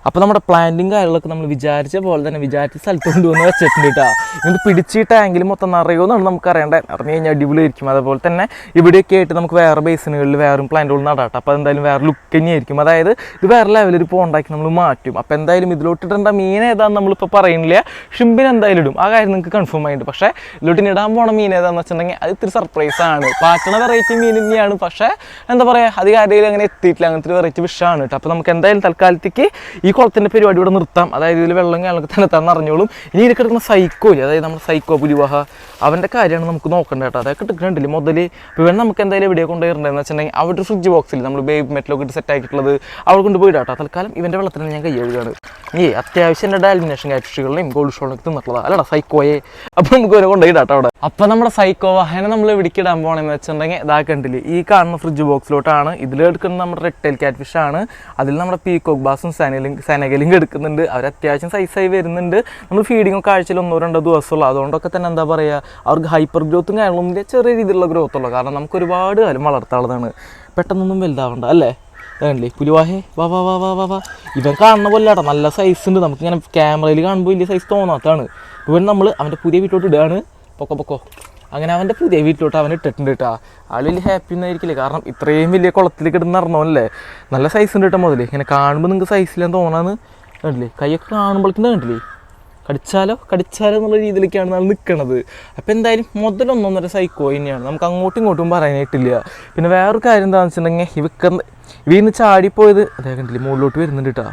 അപ്പോൾ നമ്മുടെ പ്ലാന്റും കാര്യങ്ങളൊക്കെ നമ്മൾ വിചാരിച്ച പോലെ തന്നെ വിചാരിച്ച സ്ഥലത്ത് കൊണ്ടുവന്ന് വെച്ചിട്ടുണ്ട് കേട്ടോ ഇത് പിടിച്ച് ടാങ്കിൽ മൊത്തം നിറയുമെന്നാണ് നമുക്ക് അറിയേണ്ടത് നിറഞ്ഞു കഴിഞ്ഞാൽ അടിപൊളിയായിരിക്കും. അതുപോലെ തന്നെ ഇവിടെയൊക്കെ ആയിട്ട് നമുക്ക് വേറെ ബേസിനുകളിൽ വേറെ പ്ലാന്റുകൾ നടാട്ടോ അപ്പോൾ എന്തായാലും വേറെ ലുക്ക് തന്നെയായിരിക്കും. അതായത് ഇത് വേറെ ലെവലിൽ ഒരു ഉണ്ടാക്കി നമ്മൾ മാറ്റും. അപ്പോൾ എന്തായാലും ഇതിലോട്ട് ഇടേണ്ട മീൻ ഏതാണെന്ന് നമ്മളിപ്പോൾ പറയുന്നില്ല. ഷിമ്പിന് എന്തായാലും ഇടും. ആ കാര്യം നിങ്ങൾക്ക് കൺഫേം ആയിട്ട് പക്ഷേ ഇതിലോട്ട് ഇനി ഇടാൻ പോണ മീൻ ഏതാണെന്ന് വെച്ചിട്ടുണ്ടെങ്കിൽ അത് ഇത്തിരി സർപ്രൈസ് ആണ്. പാറ്റണ വെറൈറ്റി മീൻ തന്നെയാണ്. പക്ഷേ എന്താ പറയുക അത് കാര്യങ്ങളിൽ അങ്ങനെ എത്തിയിട്ടില്ല. അങ്ങനത്തെ ഒരു വെറൈറ്റി വിഷാണ് കേട്ടോ അപ്പോൾ നമുക്ക് എന്തായാലും തൽക്കാലത്തേക്ക് ഈ കുളത്തിന്റെ പരിപാടി ഇവിടെ നിർത്താം. അതായത് ഇതിൽ വെള്ളം കാര്യങ്ങളൊക്കെ തന്നെ തന്നെ അറിഞ്ഞോളും. ഇനി ഇതിൽ കിടക്കുന്ന സൈക്കോ ഇല്ലേ? അതായത് നമ്മുടെ സൈക്കോ പുലിവാഹ. അവന്റെ കാര്യമാണ് നമുക്ക് നോക്കേണ്ടത് കേട്ടോ. അതൊക്കെ എടുക്കുന്നുണ്ടല്ലേ മുതൽ ഇവൻ നമുക്ക് എന്തായാലും എവിടെ കൊണ്ടുവരേണ്ടതെന്ന് വെച്ചിട്ടുണ്ടെങ്കിൽ അവിടെ ഒരു ഫ്രിഡ്ജ് ബോക്സിൽ നമ്മൾ ബേബി മെറ്റലൊക്കെ ഇട്ട് സെറ്റ് ആക്കിയിട്ടുള്ളത്. അവിടെ കൊണ്ടുപോയി കേട്ടോ തൽക്കാലം ഇവന്റെ വെള്ളത്തിന് ഞാൻ കൈ കഴുകുകയാണ് ഈ അത്യാവശ്യം എന്റെ ഡാലിനേഷൻ കാറ്റുകളെയും ഗോൾഡ് ഷോളൊക്കെ തിന്നിട്ടുള്ളത്. അല്ലടാ സൈക്കോയെ അപ്പോൾ നമുക്ക് ഒരു കൊണ്ടുപോയിട്ടോ അവിടെ. അപ്പോൾ നമ്മുടെ സൈക്കോ വാഹനം നമ്മൾ എവിടേക്ക് ഇടാൻ പോകണമെന്ന് വെച്ചിട്ടുണ്ടെങ്കിൽ ഇതാ കണ്ടില്ലേ? ഈ കാണുന്ന ഫ്രിഡ്ജ് ബോക്സിലോട്ടാണ് ഇതിൽ എടുക്കുന്നത് നമ്മുടെ റെഡ് ടൈൽ കാറ്റ് ഫിഷ് ആണ്. അതിൽ നമ്മുടെ പീക്കോക്ക് ബാസും സാനലും സാനകലും എടുക്കുന്നുണ്ട്. അവർ അത്യാവശ്യം സൈസായി വരുന്നുണ്ട്. നമ്മൾ ഫീഡിങ് ഒക്കെ ആഴ്ചയിൽ ഒന്നോ രണ്ടോ ദിവസമുള്ളൂ അതുകൊണ്ടൊക്കെ തന്നെ എന്താ പറയുക അവർക്ക് ഹൈപ്പർ ഗ്രോത്തും കാര്യങ്ങളൊന്നും ചെറിയ രീതിയിലുള്ള ഗ്രോത്ത് ഉള്ളൂ. കാരണം നമുക്ക് ഒരുപാട് കാലം വളർത്താനുള്ളതാണ്. പെട്ടെന്നൊന്നും വലുതാവണ്ട അല്ലേ? വേണ്ടേ പുലിവാഹേ വാ വാ വാ വാ വാ വാ. ഇവൻ കാണുന്ന പോലെ ആട്ടോ നല്ല സൈസ് ഉണ്ട്. നമുക്ക് ഇങ്ങനെ ക്യാമറയിൽ കാണുമ്പോൾ വലിയ സൈസ് തോന്നാത്തതാണ്. ഇവൻ നമ്മൾ അവന്റെ പുതിയ വീട്ടിലോട്ട് ഇടുകയാണ്. പൊക്കോ പൊക്കോ. അങ്ങനെ അവന്റെ പുതിയ വീട്ടിലോട്ട് അവൻ ഇട്ടിട്ടുണ്ട് കേട്ടോ ആൾ വലിയ ഹാപ്പി ഒന്നായിരിക്കില്ലേ കാരണം ഇത്രയും വലിയ കുളത്തിൽ കിടന്ന് ഇറങ്ങണമല്ലേ നല്ല സൈസ് ഉണ്ട് കേട്ടോ മുതൽ ഇങ്ങനെ കാണുമ്പോൾ നിങ്ങൾക്ക് സൈസിലെന്ന് തോന്നാന്ന് കണ്ടില്ലേ? കൈയൊക്കെ കാണുമ്പോഴേക്കും കണ്ടില്ലേ? കടിച്ചാലോ? കടിച്ചാലോ എന്നുള്ള രീതിയിലേക്കാണ് നമ്മൾ നിൽക്കുന്നത് അപ്പോൾ എന്തായാലും മുതലൊന്നൊന്നര സൈക്കോ തന്നെയാണ്. നമുക്ക് അങ്ങോട്ടും ഇങ്ങോട്ടും പറയാനായിട്ടില്ല പിന്നെ വേറൊരു കാര്യം എന്താണെന്ന് വെച്ചിട്ടുണ്ടെങ്കിൽ ഇവക്ക് ഇവന്ന് ചാടിപ്പോയത് അതേ കണ്ടില്ലേ? മുകളിലോട്ട് വരുന്നുണ്ട് കേട്ടോ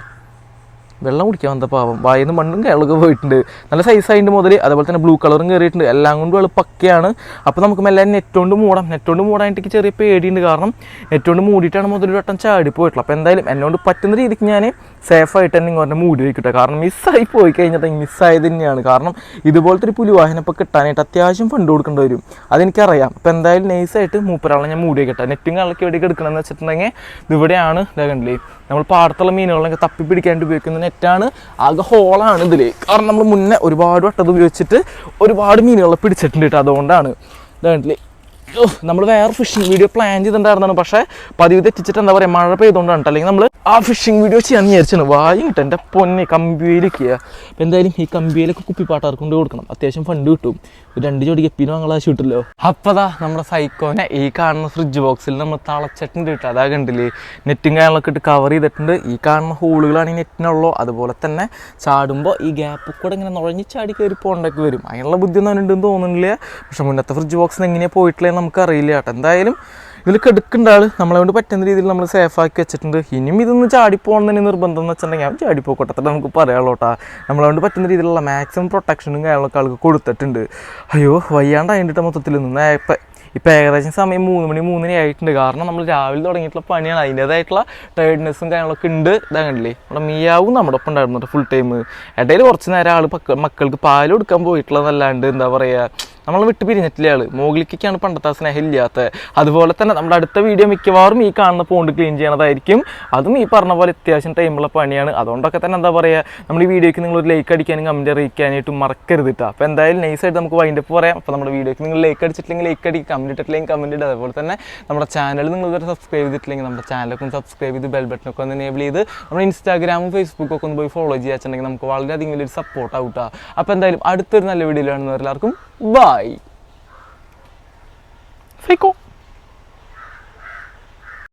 വെള്ളം കുടിക്കാൻ വന്ന പാവം. വായിന്ന് മണ്ണും കേളൊക്കെ പോയിട്ടുണ്ട്. നല്ല സൈസ് ആയിട്ട് മുതൽ അതുപോലെ തന്നെ ബ്ലൂ കളറും കയറിയിട്ടുണ്ട് എല്ലാം കൊണ്ടും ആൾ പക്കയാണ് അപ്പോൾ നമുക്ക് മെല്ലെ നെറ്റ് കൊണ്ട് മൂടാം. നെറ്റ് കൊണ്ട് മൂടാനായിട്ട് ചെറിയ പേടിയുണ്ട്. കാരണം നെറ്റ് കൊണ്ട് മൂടിയിട്ടാണ് മുതൽ വട്ടം ചാടി പോയിട്ടുള്ളത്. അപ്പോൾ എന്തായാലും എന്നോട് പറ്റുന്ന രീതിക്ക് ഞാൻ സേഫായിട്ട് തന്നെ ഇങ്ങനെ മൂടി വയ്ക്കട്ടെ കാരണം മിസ്സായി പോയി കഴിഞ്ഞാൽ മിസ്സായത് തന്നെയാണ്. കാരണം ഇതുപോലത്തെ ഒരു പുലിവാഹനപ്പോൾ കിട്ടാനായിട്ട് അത്യാവശ്യം ഫണ്ട് കൊടുക്കേണ്ടി വരും. അതെനിക്കറിയാം. അപ്പോൾ എന്തായാലും നൈസായിട്ട് മൂപ്പരാളെ ഞാൻ മൂടി വയ്ക്കട്ടെ നെറ്റും കളൊക്കെ എവിടേക്ക് എടുക്കണമെന്ന് വെച്ചിട്ടുണ്ടെങ്കിൽ ഇവിടെയാണ്. ഇതാ കണ്ടില്ലേ? നമ്മൾ പാടത്തുള്ള മീനുകളൊക്കെ തപ്പി പിടിക്കാനായിട്ട് ഉപയോഗിക്കുന്ന നെറ്റാണ് ആകെ ഹോളാണ് ഇതിൽ കാരണം നമ്മൾ മുന്നേ ഒരുപാട് വട്ടത് ഉപയോഗിച്ചിട്ട് ഒരുപാട് മീനുകളെ പിടിച്ചിട്ടുണ്ട് കേട്ടോ അതുകൊണ്ടാണ്. ഇതാ കണ്ടില്ലേ? നമ്മൾ വേറെ ഫിഷിംഗ് വീഡിയോ പ്ലാൻ ചെയ്തിട്ടുണ്ടായിരുന്നാണ് പക്ഷേ പതിവ് തെറ്റിച്ചിട്ട് എന്താ പറയുക മഴ പെയ്തുകൊണ്ടാണ് അല്ലെങ്കിൽ നമ്മൾ ആ ഫിഷിംഗ് വീഡിയോ ചെയ്യാൻ വിചാരിച്ചാണ്. വായിട്ട് എന്റെ പൊന്നെ കമ്പിയിലൊക്കെ അപ്പോൾ എന്തായാലും ഈ കമ്പിയിലൊക്കെ കുപ്പിപ്പാട്ടാർക്ക് കൊണ്ട് കൊടുക്കണം. അത്യാവശ്യം ഫണ്ട് കിട്ടും. രണ്ട് ജോഡി എപ്പിനും വാങ്ങാൻ ആവശ്യം കിട്ടില്ലോ അപ്പതാ നമ്മുടെ സൈക്കോനെ ഈ കാണുന്ന ഫ്രിഡ്ജ് ബോക്സിൽ നമ്മൾ തളച്ചിട്ടുണ്ട് കേട്ടോ അതാ കണ്ടില്ലേ? നെറ്റും കാര്യങ്ങളൊക്കെ ഇട്ട് കവർ ചെയ്തിട്ടുണ്ട്. ഈ കാണുന്ന ഹോളുകളാണ് ഈ നെറ്റിനുള്ളൂ. അതുപോലെ തന്നെ ചാടുമ്പോൾ ഈ ഗ്യാപ്പ് കൂടെ ഇങ്ങനെ നുഴഞ്ഞ് ചാടി കയറി പോകേണ്ടൊക്കെ വരും. അതിനുള്ള ബുദ്ധി ഉണ്ടെന്ന് തോന്നുന്നില്ല. പക്ഷെ മുന്നത്തെ ഫ്രിഡ്ജ് ബോക്സിന് എങ്ങനെയാണ് പോയിട്ടില്ലെന്ന് നമുക്കറിയില്ല കേട്ടോ. എന്തായാലും ഇതിൽ കെടുക്കേണ്ട ആൾ നമ്മളെ കൊണ്ട് പറ്റുന്ന രീതിയിൽ നമ്മൾ സേഫാക്കി വെച്ചിട്ടുണ്ട്. ഇനിയും ഇതൊന്ന് ചാടിപ്പോകണം തന്നെ നിർബന്ധം എന്ന് വെച്ചിട്ടുണ്ടെങ്കിൽ ഞാൻ ചാടിപ്പോക്കട്ടെ നമുക്ക് പറയാമല്ലോ കേട്ടോ. നമ്മളെ കൊണ്ട് പറ്റുന്ന രീതിയിലുള്ള മാക്സിമം പ്രൊട്ടക്ഷനും കാര്യങ്ങളൊക്കെ ആൾക്ക് കൊടുത്തിട്ടുണ്ട്. അയ്യോ വയ്യാണ്ട് അതിന്റെ മൊത്തത്തിൽ നിന്ന് ഇപ്പം ഇപ്പം ഏകദേശം സമയം മൂന്ന് മണി മൂന്നര ആയിട്ടുണ്ട്. കാരണം നമ്മൾ രാവിലെ തുടങ്ങിയിട്ടുള്ള പണിയാണ്. അതിന്റേതായിട്ടുള്ള ടയർഡ്നെസ്സും കാര്യങ്ങളൊക്കെ ഉണ്ട്. ഇതാകണ്ടല്ലേ നമ്മുടെ മിയാവും നമ്മുടെ ഒപ്പം ഉണ്ടായിരുന്നു ഫുൾ ടൈം ഇടയിൽ കുറച്ച് നേരം ആൾ മക്കൾക്ക് പാൽ കൊടുക്കാൻ പോയിട്ടുള്ളതല്ലാണ്ട് എന്താ പറയുക നമ്മൾ വിട്ട് പിരിഞ്ഞിട്ടില്ല ആൾ? മോഗ്ലിക്കാണ് പണ്ടത്തെ സ്നേഹം അതുപോലെ തന്നെ നമ്മുടെ അടുത്ത വീഡിയോ മിക്കവാറും ഈ കാണുന്ന പോണ്ട് ക്ലീൻ ചെയ്യണതായിരിക്കും. അതും ഈ പറഞ്ഞ പോലെ അത്യാവശ്യം ടൈമുള്ള പണിയാണ്. അതുകൊണ്ടൊക്കെ തന്നെ എന്താ പറയുക നമ്മൾ ഈ വീഡിയോയ്ക്ക് നിങ്ങൾ ഒരു ലൈക്ക് അടിക്കാനും കമന്റ് അറിയിക്കാനായിട്ടും മറക്കരുത് കേട്ടോ അപ്പോൾ എന്തായാലും നൈസായിട്ട് നമുക്ക് വൈൻഡപ്പ് പറയാം. അപ്പോൾ നമ്മുടെ വീഡിയോയ്ക്ക് നിങ്ങൾ ലൈക്ക് അടിച്ചിട്ടില്ലെങ്കിൽ ലൈക്ക് അടിക്കുക കമന്റ് ഇട്ടിട്ടില്ലെങ്കിൽ കമന്റ് ഇടുക അതുപോലെ തന്നെ നമ്മുടെ ചാനൽ നിങ്ങൾ ഇതുവരെ സബ്സ്ക്രൈബ് ചെയ്തിട്ടില്ലെങ്കിൽ നമ്മുടെ ചാനലൊക്കെ ഒന്ന് സബ്സ്ക്രൈബ് ചെയ്ത് ബെൽ ബട്ടനൊക്കെ ഒന്ന് എനേബിൾ ചെയ്ത് നമ്മുടെ ഇൻസ്റ്റാഗ്രാമും ഫേസ്ബുക്കും ഒക്കെ ഒന്ന് പോയി ഫോളോ ചെയ്യാച്ചിട്ടുണ്ടെങ്കിൽ നമുക്ക് വളരെയധികം വലിയൊരു സപ്പോർട്ട് ആവട്ടോ അപ്പോൾ എന്തായാലും അടുത്തൊരു നല്ല വീഡിയോ വീഡിയോയിലാണ് എല്ലാവർക്കും バイ。最高。